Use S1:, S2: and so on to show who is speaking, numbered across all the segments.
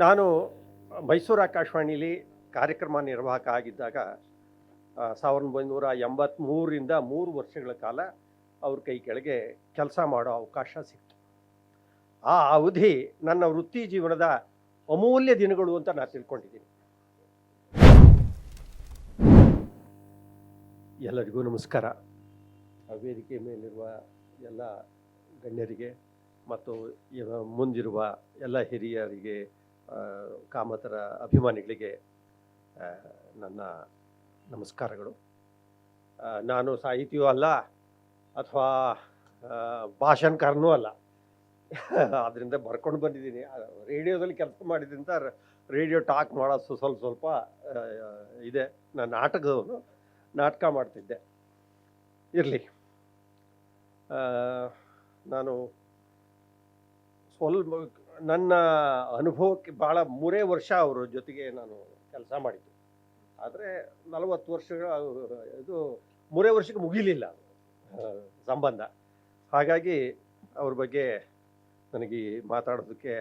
S1: ನಾನು ಮೈಸೂರು ಆಕಾಶವಾಣಿಲಿ ಕಾರ್ಯಕ್ರಮ ನಿರ್ವಾಹಕ ಆಗಿದ್ದಾಗ ಸಾವಿರದ ಒಂಬೈನೂರ ಎಂಬತ್ತ್ಮೂರರಿಂದ ಮೂರು ವರ್ಷಗಳ ಕಾಲ ಅವ್ರ ಕೈ ಕೆಳಗೆ ಕೆಲಸ ಮಾಡೋ ಅವಕಾಶ ಸಿಕ್ತು. ಆ ಅವಧಿ ನನ್ನ ವೃತ್ತಿ ಜೀವನದ ಅಮೂಲ್ಯ ದಿನಗಳು ಅಂತ ನಾನು ತಿಳ್ಕೊಂಡಿದ್ದೀನಿ. ಎಲ್ಲರಿಗೂ ನಮಸ್ಕಾರ. ವೇದಿಕೆ ಮೇಲಿರುವ ಎಲ್ಲ ಗಣ್ಯರಿಗೆ ಮತ್ತು ಮುಂದಿರುವ ಎಲ್ಲ ಹಿರಿಯರಿಗೆ ಕಾಮತರ ಅಭಿಮಾನಿಗಳಿಗೆ ನನ್ನ ನಮಸ್ಕಾರಗಳು. ನಾನು ಸಾಹಿತಿಯೂ ಅಲ್ಲ, ಅಥವಾ ಭಾಷಣಕಾರನೂ ಅಲ್ಲ. ಅದರಿಂದ ಬರ್ಕೊಂಡು ಬಂದಿದ್ದೀನಿ. ರೇಡಿಯೋದಲ್ಲಿ ಕೆಲಸ ಮಾಡಿದ್ರಿಂದ ರೇಡಿಯೋ ಟಾಕ್ ಮಾಡೋದು ಸ್ವ- ಸ್ವಲ್ಪ ಸ್ವಲ್ಪ ಇದೆ. ನಾನು ನಾಟಕದವನು, ನಾಟಕ ಮಾಡ್ತಿದ್ದೆ. ಇರಲಿ. ನಾನು ಸ್ವಲ್ಪ ನನ್ನ ಅನುಭವಕ್ಕೆ ಭಾಳ ಮೂರೇ ವರ್ಷ ಅವರ ಜೊತೆಗೆ ನಾನು ಕೆಲಸ ಮಾಡಿದ್ದು. ಆದರೆ ನಲವತ್ತು ವರ್ಷಗಳ, ಇದು ಮೂರೇ ವರ್ಷಕ್ಕೆ ಮುಗಿಲಿಲ್ಲ ಸಂಬಂಧ. ಹಾಗಾಗಿ ಅವ್ರ ಬಗ್ಗೆ ನನಗೆ ಮಾತಾಡೋದಕ್ಕೆ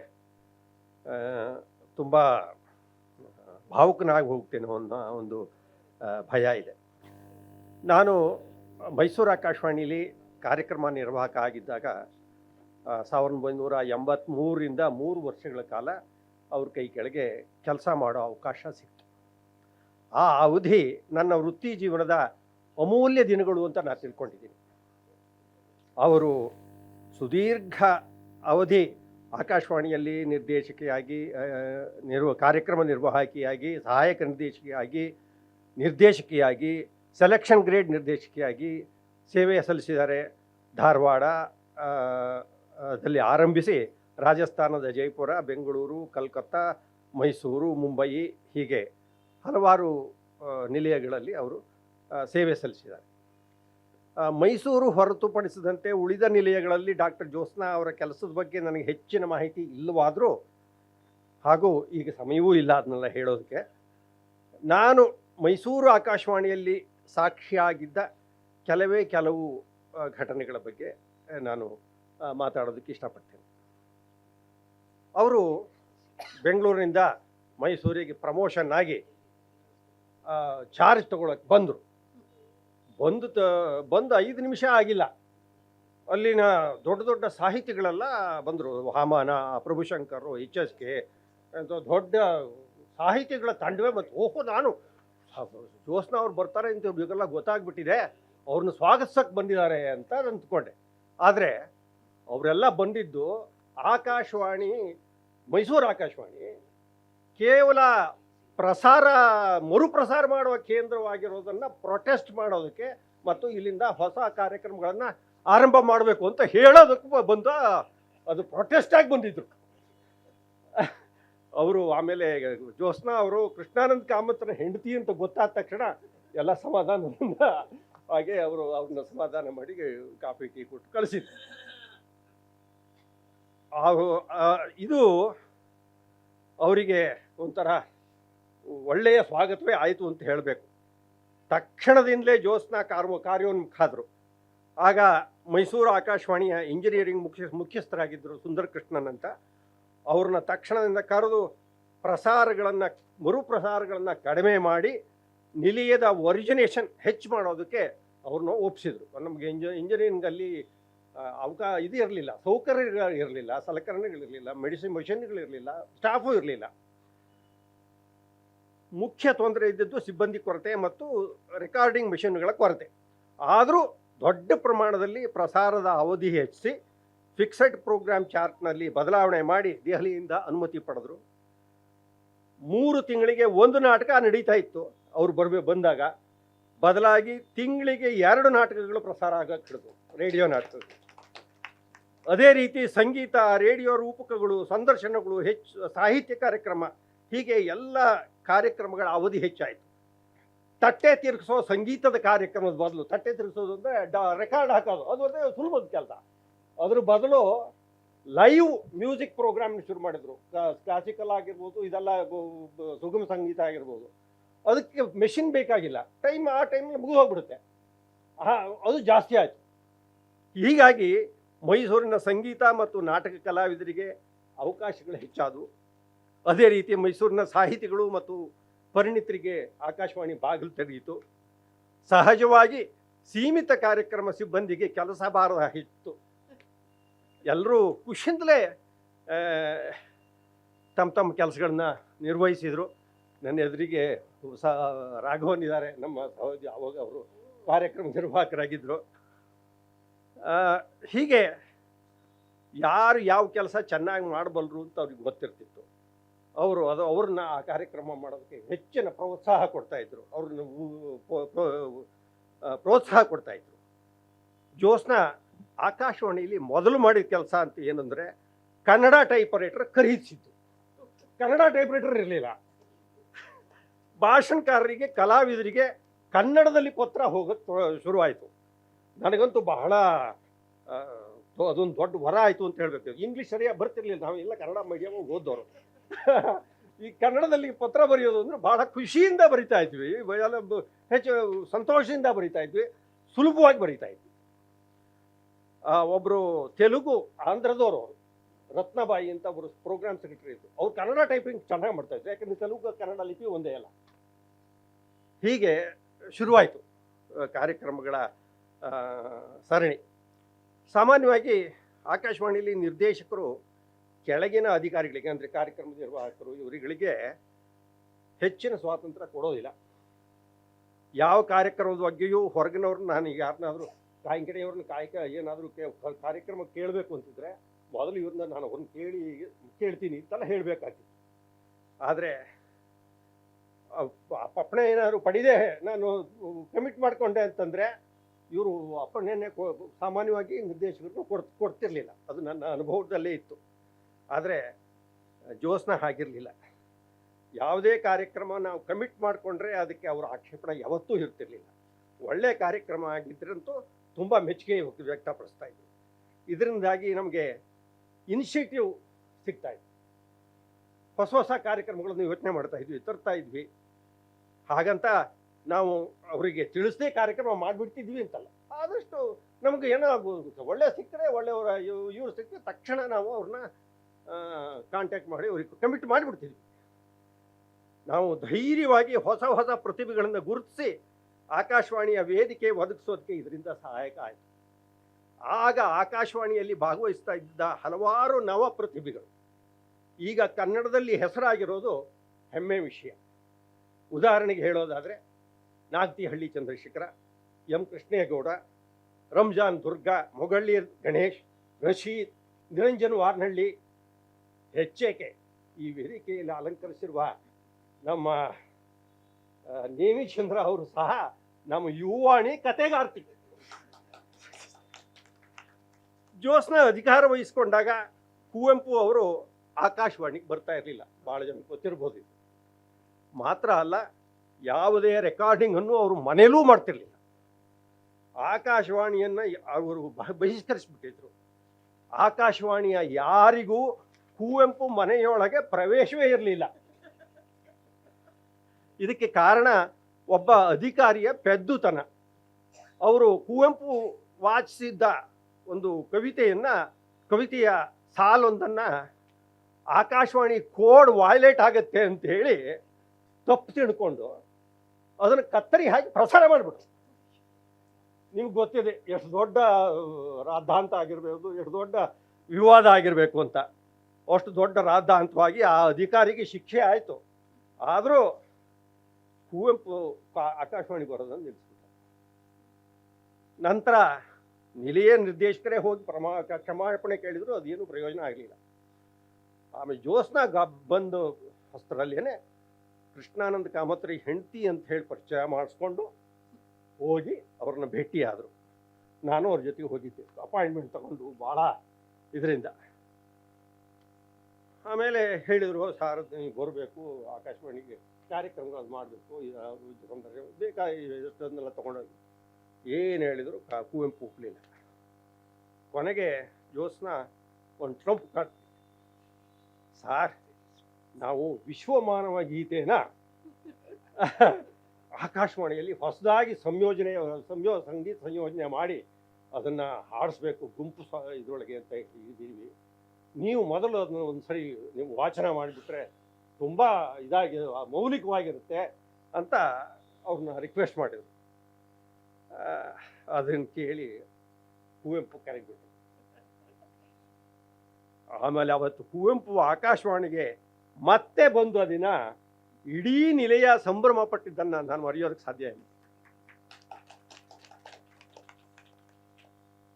S1: ತುಂಬ ಭಾವುಕನಾಗಿ ಹೋಗ್ತೇನೆ ಅನ್ನೋ ಒಂದು ಭಯ ಇದೆ. ನಾನು ಮೈಸೂರು ಆಕಾಶವಾಣಿಲಿ ಕಾರ್ಯಕ್ರಮ ನಿರ್ವಾಹಕ ಆಗಿದ್ದಾಗ ಸಾವಿರದ ಒಂಬೈನೂರ ಎಂಬತ್ತ್ಮೂರರಿಂದ ಮೂರು ವರ್ಷಗಳ ಕಾಲ ಅವ್ರ ಕೈ ಕೆಳಗೆ ಕೆಲಸ ಮಾಡೋ ಅವಕಾಶ ಸಿಕ್ತು. ಆ ಅವಧಿ ನನ್ನ ವೃತ್ತಿ ಜೀವನದ ಅಮೂಲ್ಯ ದಿನಗಳು ಅಂತ ನಾನು ತಿಳ್ಕೊಂಡಿದ್ದೀನಿ. ಅವರು ಸುದೀರ್ಘ ಅವಧಿ ಆಕಾಶವಾಣಿಯಲ್ಲಿ ನಿರ್ದೇಶಕಿಯಾಗಿ ನಿರ್ವ, ಕಾರ್ಯಕ್ರಮ ನಿರ್ವಾಹಕಿಯಾಗಿ, ಸಹಾಯಕ ನಿರ್ದೇಶಕಿಯಾಗಿ ನಿರ್ದೇಶಕಿಯಾಗಿ ಸೆಲೆಕ್ಷನ್ ಗ್ರೇಡ್ ನಿರ್ದೇಶಕಿಯಾಗಿ ಸೇವೆ ಸಲ್ಲಿಸಿದ್ದಾರೆ. ಧಾರವಾಡ ದಲ್ಲಿ ಆರಂಭಿಸಿ ರಾಜಸ್ಥಾನದ ಜೈಪುರ, ಬೆಂಗಳೂರು, ಕಲ್ಕತ್ತಾ, ಮೈಸೂರು ಮುಂಬಯಿ ಹೀಗೆ ಹಲವಾರು ನಿಲಯಗಳಲ್ಲಿ ಅವರು ಸೇವೆ ಸಲ್ಲಿಸಿದ್ದಾರೆ. ಮೈಸೂರು ಹೊರತುಪಡಿಸಿದಂತೆ ಉಳಿದ ನಿಲಯಗಳಲ್ಲಿ ಡಾಕ್ಟರ್ ಜೋಸ್ನಾ ಅವರ ಕೆಲಸದ ಬಗ್ಗೆ ನನಗೆ ಹೆಚ್ಚಿನ ಮಾಹಿತಿ ಇಲ್ಲವಾದರೂ, ಹಾಗೂ ಈಗ ಸಮಯವೂ ಇಲ್ಲ ಅದನ್ನೆಲ್ಲ ಹೇಳೋದಕ್ಕೆ, ನಾನು ಮೈಸೂರು ಆಕಾಶವಾಣಿಯಲ್ಲಿ ಸಾಕ್ಷಿಯಾಗಿದ್ದ ಕೆಲವೇ ಕೆಲವು ಘಟನೆಗಳ ಬಗ್ಗೆ ನಾನು ಮಾತಾಡೋದಕ್ಕೆ ಇಷ್ಟಪಡ್ತೀನಿ. ಅವರು ಬೆಂಗಳೂರಿನಿಂದ ಮೈಸೂರಿಗೆ ಪ್ರಮೋಷನ್ ಆಗಿ ಚಾರ್ಜ್ ತಗೊಳಕ್ಕೆ ಬಂದರು. ಬಂದು ತ, ಬಂದು ಐದು ನಿಮಿಷ ಆಗಿಲ್ಲ. ಅಲ್ಲಿನ ದೊಡ್ಡ ದೊಡ್ಡ ಸಾಹಿತಿಗಳೆಲ್ಲ ಬಂದರು. ಹಾಮಾನ ಪ್ರಭುಶಂಕರ್, ಎಚ್ ಎಸ್ ಕೆ ಅಂತ ದೊಡ್ಡ ಸಾಹಿತಿಗಳ ತಂಡವೇ ಮತ್ತು ಓಹೋ, ನಾನು ಜ್ಯೋತ್ಸ್ನಾ ಅವ್ರು ಬರ್ತಾರೆ ಅಂತ ಇವ್ರಿಗೆಲ್ಲ ಗೊತ್ತಾಗ್ಬಿಟ್ಟಿದೆ. ಅವ್ರನ್ನ ಸ್ವಾಗತಿಸಕ್ಕೆ ಬಂದಿದ್ದಾರೆ ಅಂತ ಅಂದ್ಕೊಂಡೆ. ಆದರೆ ಅವರೆಲ್ಲ ಬಂದಿದ್ದು ಆಕಾಶವಾಣಿ, ಮೈಸೂರು ಆಕಾಶವಾಣಿ. ಕೇವಲ ಪ್ರಸಾರ ಮರುಪ್ರಸಾರ ಮಾಡುವ ಕೇಂದ್ರವಾಗಿರೋದನ್ನು ಪ್ರೊಟೆಸ್ಟ್ ಮಾಡೋದಕ್ಕೆ ಮತ್ತು ಇಲ್ಲಿಂದ ಹೊಸ ಕಾರ್ಯಕ್ರಮಗಳನ್ನು ಆರಂಭ ಮಾಡಬೇಕು ಅಂತ ಹೇಳೋದಕ್ಕೆ ಬಂದ, ಅದು ಪ್ರೊಟೆಸ್ಟ್ ಆಗಿ ಬಂದಿದ್ರು. ಅವರು ಆಮೇಲೆ ಜ್ಯೋತ್ಸ್ನಾ ಅವರು ಕೃಷ್ಣಾನಂದ ಕಾಮತ್ನ ಹೆಂಡತಿ ಅಂತ ಗೊತ್ತಾದ ತಕ್ಷಣ ಎಲ್ಲ ಸಮಾಧಾನದಿಂದ ಹಾಗೆ ಅವರು ಅವ್ರನ್ನ ಸಮಾಧಾನ ಮಾಡಿ ಕಾಫಿ, ಟೀ ಕೊಟ್ಟು ಕಳಿಸಿದ್ರು. ಇದು ಅವರಿಗೆ ಒಂಥರ ಒಳ್ಳೆಯ ಸ್ವಾಗತವೇ ಆಯಿತು ಅಂತ ಹೇಳಬೇಕು. ತಕ್ಷಣದಿಂದಲೇ ಜ್ಯೋತ್ಸ್ನಾ ಕಾರ್ಯ ಕಾರ್ಯೋನ್ಮುಖಾದರು. ಆಗ ಮೈಸೂರು ಆಕಾಶವಾಣಿಯ ಇಂಜಿನಿಯರಿಂಗ್ ಮುಖ್ಯ, ಮುಖ್ಯಸ್ಥರಾಗಿದ್ದರು ಸುಂದರ ಕೃಷ್ಣನ್ ಅಂತ ಅವ್ರನ್ನ ತಕ್ಷಣದಿಂದ ಕರೆದು ಪ್ರಸಾರಗಳನ್ನು, ಮರುಪ್ರಸಾರಗಳನ್ನು ಕಡಿಮೆ ಮಾಡಿ ನಿಲಯದ ಒರಿಜಿನೇಷನ್ ಹೆಚ್ಚು ಮಾಡೋದಕ್ಕೆ ಅವ್ರನ್ನ ಒಪ್ಪಿಸಿದ್ರು ನಮಗೆ ಇಂಜ, ಇಂಜಿನಿಯರಿಂಗಲ್ಲಿ ಅವಕಾ ಇದು ಇರಲಿಲ್ಲ ಸೌಕರ್ಯ ಇರಲಿಲ್ಲ, ಸಲಕರಣೆಗಳಿರಲಿಲ್ಲ ಮೆಡಿಸಿನ್ ಮಷಿನ್ಗಳಿರಲಿಲ್ಲ, ಸ್ಟಾಫು ಇರಲಿಲ್ಲ. ಮುಖ್ಯ ತೊಂದರೆ ಇದ್ದದ್ದು ಸಿಬ್ಬಂದಿ ಕೊರತೆ ಮತ್ತು ರೆಕಾರ್ಡಿಂಗ್ ಮಿಷನ್ಗಳ ಕೊರತೆ. ಆದರೂ ದೊಡ್ಡ ಪ್ರಮಾಣದಲ್ಲಿ ಪ್ರಸಾರದ ಅವಧಿ ಹೆಚ್ಚಿಸಿ ಫಿಕ್ಸೆಡ್ ಪ್ರೋಗ್ರಾಮ್ ಚಾರ್ಟ್ನಲ್ಲಿ ಬದಲಾವಣೆ ಮಾಡಿ ದೆಹಲಿಯಿಂದ ಅನುಮತಿ ಪಡೆದರು. ಮೂರು ತಿಂಗಳಿಗೆ ಒಂದು ನಾಟಕ ನಡೀತಾ ಇತ್ತು, ಅವ್ರು ಬರಬೇಕು ಬಂದಾಗ. ಬದಲಾಗಿ ತಿಂಗಳಿಗೆ ಎರಡು ನಾಟಕಗಳು ಪ್ರಸಾರ ಆಗಕ್ಕೆ ಹಿಡಿದು ರೇಡಿಯೋ ನಾಟಕಗಳು ಅದೇ ರೀತಿ ಸಂಗೀತ, ರೇಡಿಯೋ ರೂಪಕಗಳು, ಸಂದರ್ಶನಗಳು ಹೆಚ್ಚು, ಸಾಹಿತ್ಯ ಕಾರ್ಯಕ್ರಮ, ಹೀಗೆ ಎಲ್ಲ ಕಾರ್ಯಕ್ರಮಗಳ ಅವಧಿ ಹೆಚ್ಚಾಯಿತು. ತಟ್ಟೆ ತಿರುಗಿಸೋ ಸಂಗೀತದ ಕಾರ್ಯಕ್ರಮದ ಬದಲು, ತಟ್ಟೆ ತಿರುಗಿಸೋದು ಅಂದರೆ ಡ, ರೆಕಾರ್ಡ್ ಹಾಕೋದು, ಅದು ಅಂದರೆ ಸುಲಭದ ಕೆಲಸ. ಅದ್ರ ಬದಲು ಲೈವ್ ಮ್ಯೂಸಿಕ್ ಪ್ರೋಗ್ರಾಮ್ ಶುರು ಮಾಡಿದರು. ಕ್ಲಾಸಿಕಲ್ ಆಗಿರ್ಬೋದು, ಇದೆಲ್ಲ ಸುಗಮ ಸಂಗೀತ ಆಗಿರ್ಬೋದು. ಅದಕ್ಕೆ ಮೆಷಿನ್ ಬೇಕಾಗಿಲ್ಲ. ಟೈಮ್ ಆ ಟೈಮಲ್ಲಿ ಮುಗಿದು ಹೋಗ್ಬಿಡುತ್ತೆ. ಹಾ, ಅದು ಜಾಸ್ತಿ ಆಯಿತು. ಹೀಗಾಗಿ ಮೈಸೂರಿನ ಸಂಗೀತ ಮತ್ತು ನಾಟಕ ಕಲಾವಿದರಿಗೆ ಅವಕಾಶಗಳು ಹೆಚ್ಚಾದವು. ಅದೇ ರೀತಿ ಮೈಸೂರಿನ ಸಾಹಿತಿಗಳು ಮತ್ತು ಪರಿಣಿತರಿಗೆ ಆಕಾಶವಾಣಿ ಬಾಗಿಲು ತೆರೆಯಿತು. ಸಹಜವಾಗಿ ಸೀಮಿತ ಕಾರ್ಯಕ್ರಮ ಸಿಬ್ಬಂದಿಗೆ ಕೆಲಸ ಬಾರದಾಗಿತ್ತು ಎಲ್ಲರೂ ಖುಷಿಯಿಂದಲೇ ತಮ್ಮ ತಮ್ಮ ಕೆಲಸಗಳನ್ನ ನಿರ್ವಹಿಸಿದರು. ನನ್ನ ಎದುರಿಗೆ ಸಹ ರಾಘವನ್ ಇದ್ದಾರೆ. ನಮ್ಮ ಸಹೋದರಿ ಅವಾಗ ಅವರು ಕಾರ್ಯಕ್ರಮ ನಿರ್ವಾಹಕರಾಗಿದ್ದರು ಹೀಗೆ ಯಾರು ಯಾವ ಕೆಲಸ ಚೆನ್ನಾಗಿ ಮಾಡಬಲ್ಲರು ಅಂತ ಅವ್ರಿಗೆ ಗೊತ್ತಿರ್ತಿತ್ತು. ಅವರು ಅದು ಅವ್ರನ್ನ ಆ ಕಾರ್ಯಕ್ರಮ ಮಾಡೋದಕ್ಕೆ ಹೆಚ್ಚಿನ ಪ್ರೋತ್ಸಾಹ ಕೊಡ್ತಾ ಇದ್ರು. ಅವ್ರನ್ನ ಪ್ರೋತ್ಸಾಹ ಕೊಡ್ತಾ ಇದ್ರು. ಜೋಸ್ನ ಆಕಾಶವಾಣಿಯಲ್ಲಿ ಮೊದಲು ಮಾಡಿದ ಕೆಲಸ ಅಂತ ಏನಂದರೆ ಕನ್ನಡ ಟೈಪರೈಟರ್ ಖರೀದಿಸಿದ್ದು. ಕನ್ನಡ ಟೈಪ್ರೈಟರ್ ಇರಲಿಲ್ಲ. ಭಾಷಣಕಾರರಿಗೆ, ಕಲಾವಿದರಿಗೆ ಕನ್ನಡದಲ್ಲಿ ಪತ್ರ ಹೋಗೋಕ್ಕೆ ಶುರುವಾಯಿತು ನನಗಂತೂ ಬಹಳ ಅದೊಂದು ದೊಡ್ಡ ವರ ಆಯಿತು ಅಂತ ಹೇಳಬೇಕು. ಇಂಗ್ಲೀಷ್ ಸರಿಯಾಗಿ ಬರ್ತಿರ್ಲಿಲ್ಲ. ಎಲ್ಲ ಕನ್ನಡ ಮೀಡಿಯಮ್ ಓದೋರು ಈ ಕನ್ನಡದಲ್ಲಿ ಪತ್ರ ಬರೆಯೋದು ಅಂದರೆ ಬಹಳ ಖುಷಿಯಿಂದ ಬರಿತಾ ಇದ್ವಿ. ಹೆಚ್ಚು ಸಂತೋಷದಿಂದ ಬರಿತಾ ಇದ್ವಿ. ಸುಲಭವಾಗಿ ಬರಿತಾ ಇದ್ವಿ. ಒಬ್ಬರು ತೆಲುಗು, ಆಂಧ್ರದವರು, ರತ್ನಬಾಯಿ ಅಂತ ಒಬ್ಬರು ಪ್ರೋಗ್ರಾಮ್ ಸೆಕ್ರೆಟರಿ ಇದ್ರು. ಅವ್ರು ಕನ್ನಡ ಟೈಪಿಂಗ್ ಚೆನ್ನಾಗಿ ಮಾಡ್ತಾ ಇದ್ರು. ಯಾಕಂದ್ರೆ ತೆಲುಗು, ಕನ್ನಡ ಲಿಪಿ ಒಂದೇ ಅಲ್ಲ. ಹೀಗೆ ಶುರುವಾಯಿತು ಕಾರ್ಯಕ್ರಮಗಳ ಸರಣಿ. ಸಾಮಾನ್ಯವಾಗಿ ಆಕಾಶವಾಣಿಯಲ್ಲಿ ನಿರ್ದೇಶಕರು ಕೆಳಗಿನ ಅಧಿಕಾರಿಗಳಿಗೆ, ಅಂದರೆ ಕಾರ್ಯಕ್ರಮ ನಿರ್ವಾಹಕರು, ಇವರುಗಳಿಗೆ ಹೆಚ್ಚಿನ ಸ್ವಾತಂತ್ರ್ಯ ಕೊಡೋದಿಲ್ಲ. ಯಾವ ಕಾರ್ಯಕ್ರಮದ ಬಗ್ಗೆಯೂ ಹೊರಗಿನವ್ರನ್ನ ನಾನು ಯಾರನ್ನಾದರೂ ಕಾಯಂಕಡೆಯವ್ರನ್ನ ಕಾಯಕ, ಏನಾದರೂ ಕೇ ಕಾರ್ಯಕ್ರಮ ಕೇಳಬೇಕು ಅಂತಿದ್ರೆ ಮೊದಲು ಇವ್ರನ್ನ ನಾನು ಅವ್ರನ್ನ ಕೇಳಿ ಕೇಳ್ತೀನಿ ಅಂತೆಲ್ಲ ಹೇಳಬೇಕಾಗಿತ್ತು ಆದರೆ ಪಪ್ಪಣೆ ಏನಾದರೂ ಪಡಿದೆ, ನಾನು ಕಮಿಟ್ ಮಾಡಿಕೊಂಡೆ ಅಂತಂದರೆ ಇವರು ಅಪ್ಪಣೆಯನ್ನೇ ಸಾಮಾನ್ಯವಾಗಿ ನಿರ್ದೇಶಕರು ಕೊಡ್, ಕೊಡ್ತಿರ್ಲಿಲ್ಲ. ಅದು ನನ್ನ ಅನುಭವದಲ್ಲೇ ಇತ್ತು. ಆದರೆ, ಜೋಸ್ನ ಆಗಿರಲಿಲ್ಲ ಯಾವುದೇ ಕಾರ್ಯಕ್ರಮ ನಾವು ಕಮಿಟ್ ಮಾಡಿಕೊಂಡ್ರೆ ಅದಕ್ಕೆ ಅವರ ಆಕ್ಷೇಪಣೆ ಯಾವತ್ತೂ ಇರ್ತಿರ್ಲಿಲ್ಲ. ಒಳ್ಳೆಯ ಕಾರ್ಯಕ್ರಮ ಆಗಿದ್ದರಂತೂ ತುಂಬ ಮೆಚ್ಚುಗೆ ವ್ಯಕ್ತಪಡಿಸ್ತಾ ಇದ್ದರು ಇದರಿಂದಾಗಿ ನಮಗೆ ಇನಿಷಿಯೇಟಿವ್ ಸಿಗ್ತಾ ಇತ್ತು. ಹೊಸ ಹೊಸ ಕಾರ್ಯಕ್ರಮಗಳನ್ನು ಯೋಚನೆ ಮಾಡ್ತಾ ಇದ್ವಿ, ತರ್ತಾ ಇದ್ವಿ. ಹಾಗಂತ ನಾವು ಅವರಿಗೆ ತಿಳಿಸದೆ ಕಾರ್ಯಕ್ರಮ ಮಾಡಿಬಿಡ್ತಿದ್ವಿ ಅಂತಲ್ಲ. ಆದಷ್ಟು ನಮಗೆ ಏನೋ ಒಳ್ಳೆ ಸಿಕ್ಕರೆ ಒಳ್ಳೆಯವರ ಇವ್ರು ಸಿಕ್ಕರೆ ತಕ್ಷಣ ನಾವು ಅವ್ರನ್ನ ಕಾಂಟ್ಯಾಕ್ಟ್ ಮಾಡಿ ಅವ್ರಿಗೆ ಕಮಿಟ್ ಮಾಡಿಬಿಡ್ತೀವಿ ನಾವು ಧೈರ್ಯವಾಗಿ ಹೊಸ ಹೊಸ ಪ್ರತಿಭೆಗಳನ್ನು ಗುರುತಿಸಿ ಆಕಾಶವಾಣಿಯ ವೇದಿಕೆ ಒದಗಿಸೋದಕ್ಕೆ ಇದರಿಂದ ಸಹಾಯಕ ಆಯಿತು. ಆಗ ಆಕಾಶವಾಣಿಯಲ್ಲಿ ಭಾಗವಹಿಸ್ತಾ ಇದ್ದ ಹಲವಾರು ನವ ಪ್ರತಿಭೆಗಳು. ಈಗ ಕನ್ನಡದಲ್ಲಿ ಹೆಸರಾಗಿರೋದು ಹೆಮ್ಮೆ ವಿಷಯ. ಉದಾಹರಣೆಗೆ ಹೇಳೋದಾದರೆ ನಾಗ್ತಿಹಳ್ಳಿ ಚಂದ್ರಶೇಖರ, ಎಂ ಕೃಷ್ಣೇಗೌಡ, ರಂಜಾನ್ ದುರ್ಗಾ, ಮೊಗಳ್ಳಿ ಗಣೇಶ್, ರಶೀದ್, ನಿರಂಜನ್ ವಾರ್ನಹಳ್ಳಿ ಹೆಚ್ಚೇಕೆ ಈ ವೇದಿಕೆಯಲ್ಲಿ ಅಲಂಕರಿಸಿರುವ ನಮ್ಮ ನೇಮಿಚಂದ್ರ ಅವರು ಸಹ ನಮ್ಮ ಯುವಾಣಿ ಕತೆಗಾರ್ತಿ ಜೋಸ್ನ ಅಧಿಕಾರ ವಹಿಸಿಕೊಂಡಾಗ ಕುವೆಂಪು ಅವರು ಆಕಾಶವಾಣಿಗೆ ಬರ್ತಾ ಇರಲಿಲ್ಲ ಭಾಳ ಜನ ಗೊತ್ತಿರ್ಬೋದು. ಮಾತ್ರ ಅಲ್ಲ ಯಾವುದೇ ರೆಕಾರ್ಡಿಂಗನ್ನು ಅವರು ಮನೆಯಲ್ಲೂ ಮಾಡ್ತಿರ್ಲಿಲ್ಲ. ಆಕಾಶವಾಣಿಯನ್ನು ಅವರು ಬಹಿಷ್ಕರಿಸಿಬಿಟ್ಟಿದ್ರು. ಆಕಾಶವಾಣಿಯ ಯಾರಿಗೂ ಕುವೆಂಪು ಮನೆಯೊಳಗೆ ಪ್ರವೇಶವೇ ಇರಲಿಲ್ಲ. ಇದಕ್ಕೆ ಕಾರಣ ಒಬ್ಬ ಅಧಿಕಾರಿಯ ಪೆದ್ದುತನ. ಅವರು ಕುವೆಂಪು ವಾಚಿಸಿದ್ದ ಒಂದು ಕವಿತೆಯನ್ನ, ಕವಿತೆಯ ಸಾಲೊಂದನ್ನು ಆಕಾಶವಾಣಿ ಕೋಡ್ ವಾಯ್ಲೇಟ್ ಆಗತ್ತೆ ಅಂತ ಹೇಳಿ ತಪ್ಪು ತಿಳ್ಕೊಂಡು ಅದನ್ನು ಕತ್ತರಿ ಹಾಕಿ ಪ್ರಸಾರ ಮಾಡಿಬಿಟ್ರು ನಿಮ್ಗೆ ಗೊತ್ತಿದೆ, ಎಷ್ಟು ದೊಡ್ಡ ರಾದ್ಧಾಂತ ಆಗಿರಬೇಕು ಎಷ್ಟು ದೊಡ್ಡ ವಿವಾದ ಆಗಿರಬೇಕು ಅಂತ. ಅಷ್ಟು ದೊಡ್ಡ ರಾದ್ಧಾಂತವಾಗಿ ಆ ಅಧಿಕಾರಿಗೆ ಶಿಕ್ಷೆ ಆಯಿತು. ಆದರೂ ಕುವೆಂಪು ಆಕಾಶವಾಣಿ ಬರೋದನ್ನು ನಿಲ್ಲಿಸ್ಬಿಟ್ಟ ನಂತರ ನಿಲಯ ನಿರ್ದೇಶಕರೇ ಹೋಗಿ ಪ್ರಮಾ ಕ್ಷಮಾಪಣೆ ಕೇಳಿದ್ರು, ಅದೇನು ಪ್ರಯೋಜನ ಆಗಲಿಲ್ಲ. ಆಮೇಲೆ ಜೋಸ್ನ ಬಂದು ಕೃಷ್ಣಾನಂದ ಕಾಮತ್ರಿ ಹೆಂಡತಿ ಅಂತ ಹೇಳಿ ಪರಿಚಯ ಮಾಡಿಸ್ಕೊಂಡು ಹೋಗಿ ಅವ್ರನ್ನ ಭೇಟಿಯಾದರು. ನಾನು ಅವ್ರ ಜೊತೆಗೆ ಹೋಗಿದ್ದೆ. ಅಪಾಯಿಂಟ್ಮೆಂಟ್ ತಗೊಂಡು ಭಾಳ ಇದರಿಂದ. ಆಮೇಲೆ ಹೇಳಿದರು, ಸಾರ್, ನೀವು ಬರಬೇಕು, ಆಕಾಶವಾಣಿಗೆ ಕಾರ್ಯಕ್ರಮಗಳು ಮಾಡಬೇಕು ತೊಗೊಂಡ್ರೆ ಬೇಕಾ? ಎಷ್ಟೊಂದೆಲ್ಲ ತೊಗೊಂಡೋಗಿ. ಏನು ಹೇಳಿದರು ಕುವೆಂಪು ಒಪ್ಪಲಿಲ್ಲ ಕೊನೆಗೆ ಜೋಸ್ನ ಒಂದು ಟ್ರಂಪ್ ಕಟ್ ಸಾರ್ ನಾವು ವಿಶ್ವಮಾನವ ಗೀತೆನ ಆಕಾಶವಾಣಿಯಲ್ಲಿ ಹೊಸದಾಗಿ ಸಂಯೋಜನೆ, ಸಂಯೋ, ಸಂಗೀತ ಸಂಯೋಜನೆ ಮಾಡಿ ಅದನ್ನು ಹಾಡಿಸ್ಬೇಕು ಗುಂಪು ಇದರೊಳಗೆ ಅಂತ ಇದ್ದೀವಿ ನೀವು ಮೊದಲು ಅದನ್ನು ಒಂದು ಸರಿ ನೀವು ವಾಚನ ಮಾಡಿಬಿಟ್ರೆ ತುಂಬ ಇದಾಗಿ, ಮೌಲಿಕವಾಗಿರುತ್ತೆ ಅಂತ ಅವ್ರನ್ನ ರಿಕ್ವೆಸ್ಟ್ ಮಾಡಿದರು. ಅದನ್ನು ಕೇಳಿ ಕುವೆಂಪು ಕರೆಗಿಬಿಟ್ಟು ಆಮೇಲೆ ಅವತ್ತು ಕುವೆಂಪು ಆಕಾಶವಾಣಿಗೆ ಮತ್ತೆ ಬಂದು ಆ ದಿನ ಇಡೀ ನಿಲೆಯ ಸಂಭ್ರಮ ಪಟ್ಟಿದ್ದನ್ನು ನಾನು ಮರೆಯೋದಕ್ಕೆ ಸಾಧ್ಯ ಇಲ್ಲ.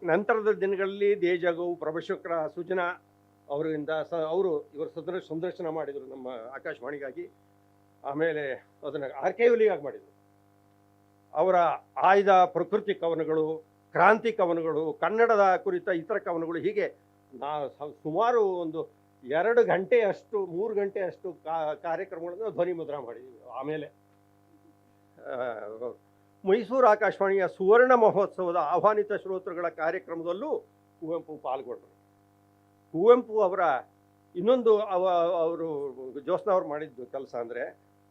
S1: ನಂತರದ ದಿನಗಳಲ್ಲಿ ದೇಜಗೌ, ಪ್ರಭಶುಕ್ರ, ಸುಜನಾ ಅವರಿಂದ ಸ, ಅವರು ಇವರು ಸಂದರ್ಶ ಸಂದರ್ಶನ ಮಾಡಿದರು ನಮ್ಮ ಆಕಾಶವಾಣಿಗಾಗಿ. ಆಮೇಲೆ ಅದನ್ನು ಆರ್ಕೈವಲಿಗಾಗಿ ಮಾಡಿದರು. ಅವರ ಆಯ್ದ ಪ್ರಕೃತಿ ಕವನಗಳು, ಕ್ರಾಂತಿ ಕವನಗಳು, ಕನ್ನಡದ ಕುರಿತ ಇತರ ಕವನಗಳು ಹೀಗೆ ನಾ ಸುಮಾರು ಒಂದು ಎರಡು ಗಂಟೆಯಷ್ಟು, ಮೂರು ಗಂಟೆಯಷ್ಟು ಕಾರ್ಯಕ್ರಮಗಳನ್ನು ಧ್ವನಿ ಮುದ್ರಾ ಮಾಡಿದ್ವಿ ಆಮೇಲೆ. ಮೈಸೂರು ಆಕಾಶವಾಣಿಯ ಸುವರ್ಣ ಮಹೋತ್ಸವದ ಆಹ್ವಾನಿತ ಶ್ರೋತೃಗಳ ಕಾರ್ಯಕ್ರಮದಲ್ಲೂ ಕುವೆಂಪು ಪಾಲ್ಗೊಂಡರು. ಕುವೆಂಪು ಅವರ ಇನ್ನೊಂದು ಅವ, ಅವರು ಜೋಸ್ನ ಅವ್ರು ಮಾಡಿದ್ದು ಕೆಲಸ ಅಂದರೆ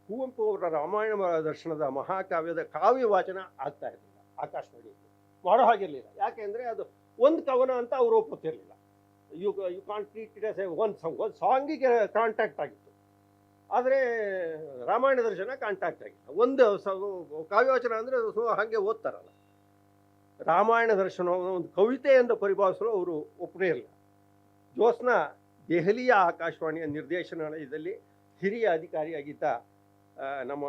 S1: ಕುವೆಂಪು ಅವರ ರಾಮಾಯಣ ದರ್ಶನದ ಮಹಾಕಾವ್ಯದ ಕಾವ್ಯ ವಾಚನ ಆಗ್ತಾ ಇರಲಿಲ್ಲ ಆಕಾಶವಾಣಿಯಲ್ಲಿ. ಮಾಡೋ ಹಾಗಿರಲಿಲ್ಲ. ಯಾಕೆಂದರೆ ಅದು ಒಂದು ಕವನ ಅಂತ ಅವರು ಒಪ್ಪುತ್ತಿರಲಿಲ್ಲ. You you can't treat it as a one song ಒಂದು ಸಾಂಗಿಗೆ ಕಾಂಟ್ಯಾಕ್ಟ್ ಆಗಿತ್ತು. ಆದರೆ, ರಾಮಾಯಣ ದರ್ಶನ ಕಾಂಟ್ಯಾಕ್ಟ್ ಆಗಿತ್ತು. ಒಂದು ಸ, ಕಾವ್ಯವಾಚನ ಅಂದರೆ ಸೊ ಹಾಗೆ ಓದ್ತಾರಲ್ಲ. ರಾಮಾಯಣ ದರ್ಶನ ಒಂದು ಕವಿತೆ ಪರಿಭಾವಿಸಲು ಅವರು ಒಪ್ಪನೇ ಇಲ್ಲ. ಜೋಸ್ನ ದೆಹಲಿಯ ಆಕಾಶವಾಣಿಯ ನಿರ್ದೇಶನಾಲಯದಲ್ಲಿ ಹಿರಿಯ ಅಧಿಕಾರಿಯಾಗಿದ್ದ ನಮ್ಮ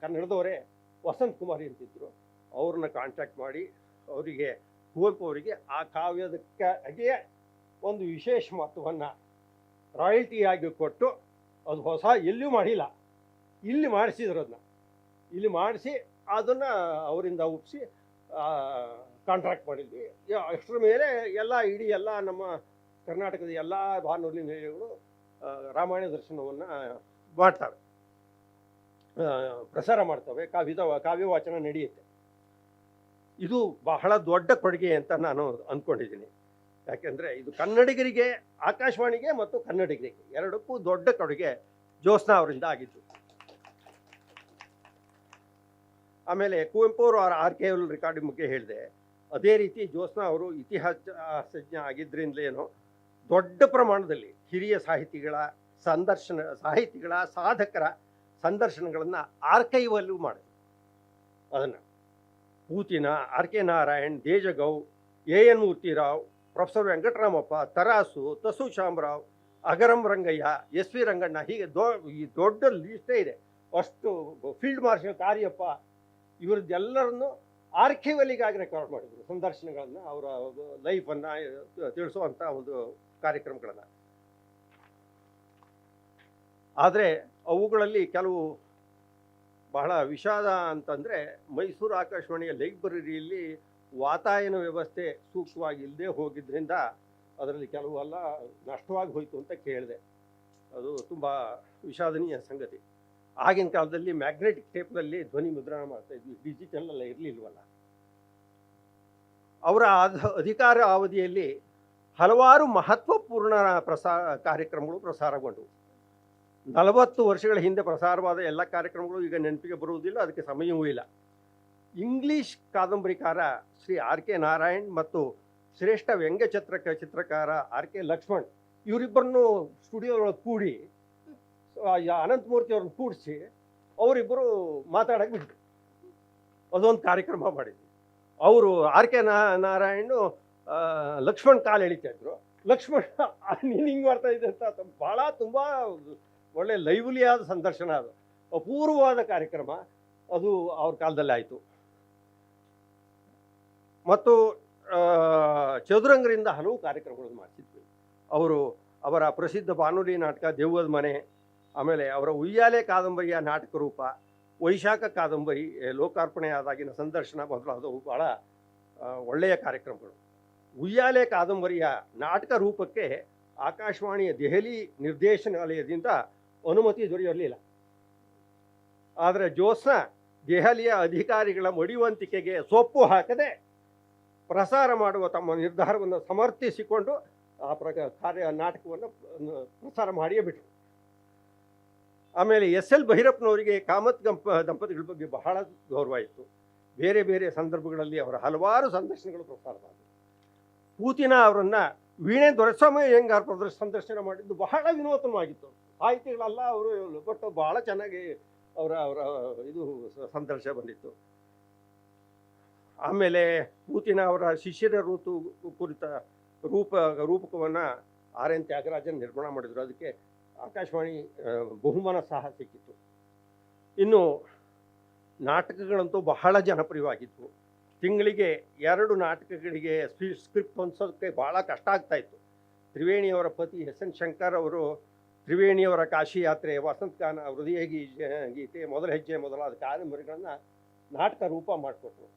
S1: ಕನ್ನಡದವರೇ ವಸಂತ್ ಕುಮಾರಿ ಅಂತಿದ್ರು. ಅವ್ರನ್ನ ಕಾಂಟ್ಯಾಕ್ಟ್ ಮಾಡಿ, ಅವರಿಗೆ, ಕುವೆಂಪು ಅವರಿಗೆ ಆ ಕಾವ್ಯದಕ್ಕೆ ಒಂದು ವಿಶೇಷ ಮಹತ್ವವನ್ನು ರಾಯಲ್ಟಿಯಾಗಿ ಕೊಟ್ಟು ಅದು ಹೊಸ ಎಲ್ಲಿಯೂ ಮಾಡಿಲ್ಲ. ಇಲ್ಲಿ ಮಾಡಿಸಿದ್ರು ಅದನ್ನ ಇಲ್ಲಿ ಮಾಡಿಸಿ ಅದನ್ನು ಅವರಿಂದ ಒಪ್ಪಿಸಿ ಕಾಂಟ್ರಾಕ್ಟ್ ಮಾಡಿದ್ವಿ. ಅಷ್ಟರ ಮೇಲೆ ಎಲ್ಲ ಇಡೀ ಎಲ್ಲ ನಮ್ಮ ಕರ್ನಾಟಕದ ಎಲ್ಲ ಬಾನುಲಿ ನಿಲಯಗಳು ರಾಮಾಯಣ ದರ್ಶನವನ್ನು ಮಾಡ್ತವೆ. ಪ್ರಸಾರ ಮಾಡ್ತವೆ. ಕಾವ್ಯದ, ಕಾವ್ಯ ವಾಚನ ನಡೆಯುತ್ತೆ. ಇದು ಬಹಳ ದೊಡ್ಡ ಕೊಡುಗೆ ಅಂತ ನಾನು ಅಂದ್ಕೊಂಡಿದ್ದೀನಿ. ಯಾಕೆಂದರೆ ಇದು ಕನ್ನಡಿಗರಿಗೆ, ಆಕಾಶವಾಣಿಗೆ ಮತ್ತು ಕನ್ನಡಿಗರಿಗೆ ಎರಡಕ್ಕೂ ದೊಡ್ಡ ಕೊಡುಗೆ ಜ್ಯೋತ್ಸ್ನಾ ಅವರಿಂದ ಆಗಿದ್ದು. ಆಮೇಲೆ ಕುವೆಂಪು ಅವರು ಆರ್ ಕೆ ಎಲ್ ರೆಕಾರ್ಡಿಂಗ್ ಬಗ್ಗೆ ಹೇಳಿದೆ. ಅದೇ ರೀತಿ ಜ್ಯೋತ್ಸ್ನಾ ಅವರು ಇತಿಹಾಸಜ್ಞ ಆಗಿದ್ದರಿಂದಲೇನೋ ದೊಡ್ಡ ಪ್ರಮಾಣದಲ್ಲಿ ಹಿರಿಯ ಸಾಹಿತಿಗಳ ಸಂದರ್ಶನ, ಸಾಹಿತಿಗಳ ಸಾಧಕರ ಸಂದರ್ಶನಗಳನ್ನು ಆರ್ಕೈವಲ್ಲೂ ಮಾಡಿದೆ ಅದನ್ನು. Puthina R K Narayan, Dejagou, A N Murthyrao professor Venkataramappa, Taraasu, Tasu Shamarao Agaram Rangaiah, S V Ranganna, ಹೀಗೆ ದೊ, ಈ ದೊಡ್ಡ ಲಿಸ್ಟೇ ಇದೆ. ಅಷ್ಟು ಫೀಲ್ಡ್ ಮಾರ್ಷಲ್ ಕಾರ್ಯಪ್ಪ, ಇವ್ರದ್ದೆಲ್ಲರನ್ನು ಆರ್ಕಿವಲಿಗಾಗಿ ರೆಕಾರ್ಡ್ ಮಾಡಿದರು, ಸಂದರ್ಶನಗಳನ್ನು, ಅವರ ಲೈಫನ್ನು ತಿಳಿಸುವಂಥ ಒಂದು ಕಾರ್ಯಕ್ರಮಗಳನ್ನು. ಆದರೆ ಅವುಗಳಲ್ಲಿ ಕೆಲವು ಬಹಳ ವಿಷಾದ ಅಂತಂದರೆ ಮೈಸೂರು ಆಕಾಶವಾಣಿಯ ಲೈಬ್ರರಿಯಲ್ಲಿ ವಾತಾಯನ ವ್ಯವಸ್ಥೆ ಸೂಕ್ತವಾಗಿ ಇಲ್ಲದೆ ಹೋಗಿದ್ದರಿಂದ ಅದರಲ್ಲಿ ಕೆಲವೆಲ್ಲ ನಷ್ಟವಾಗಿ ಹೋಯಿತು ಅಂತ ಕೇಳಿದೆ. ಅದು ತುಂಬ ವಿಷಾದನೀಯ ಸಂಗತಿ. ಆಗಿನ ಕಾಲದಲ್ಲಿ ಮ್ಯಾಗ್ನೆಟಿಕ್ ಟೇಪ್ನಲ್ಲಿ ಧ್ವನಿ ಮುದ್ರಣ ಮಾಡ್ತಾ ಇದ್ವಿ. ಡಿಜಿಟಲ್ ಎಲ್ಲ ಇರಲಿಲ್ವಲ್ಲ. ಅವರ ಅಧ- ಅಧಿಕಾರ ಅವಧಿಯಲ್ಲಿ ಹಲವಾರು ಮಹತ್ವಪೂರ್ಣ ಪ್ರಸಾ, ಕಾರ್ಯಕ್ರಮಗಳು ಪ್ರಸಾರಗೊಂಡವು. ನಲವತ್ತು ವರ್ಷಗಳ ಹಿಂದೆ ಪ್ರಸಾರವಾದ ಎಲ್ಲ ಕಾರ್ಯಕ್ರಮಗಳು ಈಗ ನೆನಪಿಗೆ ಬರುವುದಿಲ್ಲ, ಅದಕ್ಕೆ ಸಮಯವೂ ಇಲ್ಲ. ಇಂಗ್ಲಿಷ್ ಕಾದಂಬರಿಕಾರ ಶ್ರೀ ಆರ್ ಕೆ ನಾರಾಯಣ್ ಮತ್ತು ಶ್ರೇಷ್ಠ ವ್ಯಂಗ್ಯ ಚಿತ್ರಕ ಚಿತ್ರಕಾರ ಆರ್ ಕೆ ಲಕ್ಷ್ಮಣ್, ಇವರಿಬ್ಬರನ್ನು ಸ್ಟುಡಿಯೋದೊಳಗೆ ಕೂಡಿ ಅನಂತಮೂರ್ತಿ ಅವ್ರನ್ನ ಕೂಡಿಸಿ ಅವರಿಬ್ಬರು ಮಾತಾಡೋಕೆ ಬಿಟ್ಟರು ಅದೊಂದು ಕಾರ್ಯಕ್ರಮ ಮಾಡಿದ್ವಿ. ಅವರು ಆರ್ ಕೆ ನಾರಾಯಣ್ ಲಕ್ಷ್ಮಣ್ ಕಾಲು ಎಳಿತಾ ಇದ್ರು. ಲಕ್ಷ್ಮಣ್ ನೀನು ಹಿಂಗೆ ಮಾಡ್ತಾ ಇದ್ದೆ ಅಂತ ಭಾಳ ತುಂಬ ಒಳ್ಳೆ ಆದ ಸಂದರ್ಶನ ಅದು. ಅಪೂರ್ವವಾದ ಕಾರ್ಯಕ್ರಮ. ಅದು ಅವ್ರ ಕಾಲದಲ್ಲಿ ಆಯಿತು. ಮತ್ತು ಚದುರಂಗರಿಂದ ಹಲವು ಕಾರ್ಯಕ್ರಮಗಳನ್ನು ಮಾಡಿಸಿದ್ವಿ ಅವರು ಅವರ ಪ್ರಸಿದ್ಧ ಬಾನುಲಿ ನಾಟಕ ದೆವ್ವದ ಮನೆ, ಆಮೇಲೆ ಅವರ ಉಯ್ಯಾಲೆ ಕಾದಂಬರಿಯ ನಾಟಕ ರೂಪ, ವೈಶಾಖ ಕಾದಂಬರಿ ಲೋಕಾರ್ಪಣೆಯಾದಾಗಿನ ಸಂದರ್ಶನ ಮೊದಲಾದವು ಬಹಳ ಒಳ್ಳೆಯ ಕಾರ್ಯಕ್ರಮಗಳು. ಉಯ್ಯಾಲೆ ಕಾದಂಬರಿಯ ನಾಟಕ ರೂಪಕ್ಕೆ ಆಕಾಶವಾಣಿಯ ದೆಹಲಿ ನಿರ್ದೇಶನಾಲಯದಿಂದ ಅನುಮತಿ ದೊರೆಯಲಿಲ್ಲ. ಆದರೆ ಜೋಸ್ನ ದೆಹಲಿಯ ಅಧಿಕಾರಿಗಳ ಮಡಿವಂತಿಕೆಗೆ ಸೊಪ್ಪು ಹಾಕದೆ ಪ್ರಸಾರ ಮಾಡುವ ತಮ್ಮ ನಿರ್ಧಾರವನ್ನು ಸಮರ್ಥಿಸಿಕೊಂಡು ಆ ಪ್ರಕ ಕಾರ್ಯ ನಾಟಕವನ್ನು ಪ್ರಸಾರ ಮಾಡಿಯೇ ಬಿಟ್ಟರು. ಆಮೇಲೆ ಎಸ್ ಎಲ್ ಭೈರಪ್ಪನವರಿಗೆ ಕಾಮತ್ ಗಂಪ ದಂಪತಿಗಳ ಬಗ್ಗೆ ಬಹಳ ಗೌರವ ಇತ್ತು. ಬೇರೆ ಬೇರೆ ಸಂದರ್ಭಗಳಲ್ಲಿ ಅವರ ಹಲವಾರು ಸಂದರ್ಶನಗಳು ಪ್ರಸಾರವಾದವು ಪೂತಿನ ಅವರನ್ನು ವೀಣೆ ದೊರೆಸ್ವಾಮಿ ಅಯ್ಯಂಗಾರ್ ಪ್ರದರ್ಶ ಸಂದರ್ಶನ ಮಾಡಿದ್ದು ಬಹಳ ವಿನೂತನವಾಗಿತ್ತು. ಸಾಹಿತಿಗಳಲ್ಲ ಅವರು ಬಟ್ ಭಾಳ ಚೆನ್ನಾಗಿ ಅವರ ಅವರ ಇದು ಸಂದರ್ಶ ಬಂದಿತ್ತು. ಆಮೇಲೆ ಪೂತಿನ ಅವರ ಶಿಷ್ಯರ ಋತು ಕುರಿತ ರೂಪ, ರೂಪಕವನ್ನು ಆರ್ ಎನ್ ತ್ಯಾಗರಾಜನ್ ನಿರ್ಮಾಣ ಮಾಡಿದರು. ಅದಕ್ಕೆ ಆಕಾಶವಾಣಿ ಬಹುಮಾನ ಸಹ ಸಿಕ್ಕಿತ್ತು. ಇನ್ನು ನಾಟಕಗಳಂತೂ ಬಹಳ ಜನಪ್ರಿಯವಾಗಿತ್ತು ತಿಂಗಳಿಗೆ ಎರಡು ನಾಟಕಗಳಿಗೆ ಸ್ಕ್ರಿಪ್ಟ್ ಹೊಂದಿಸೋದಕ್ಕೆ ಭಾಳ ಕಷ್ಟ ಆಗ್ತಾಯಿತ್ತು ತ್ರಿವೇಣಿಯವರ ಪತಿ ಎಸ್ ಎನ್ ಶಂಕರ್ ಅವರು ತ್ರಿವೇಣಿಯವರ ಕಾಶಿ ಯಾತ್ರೆ ವಸಂತಗಾನ ಹೃದಯ ಗೀತೆ ಮೊದಲ ಹೆಜ್ಜೆ ಮೊದಲಾದ ಕಾದಂಬರಿಗಳನ್ನು ನಾಟಕ ರೂಪ ಮಾಡಿಕೊಟ್ರು.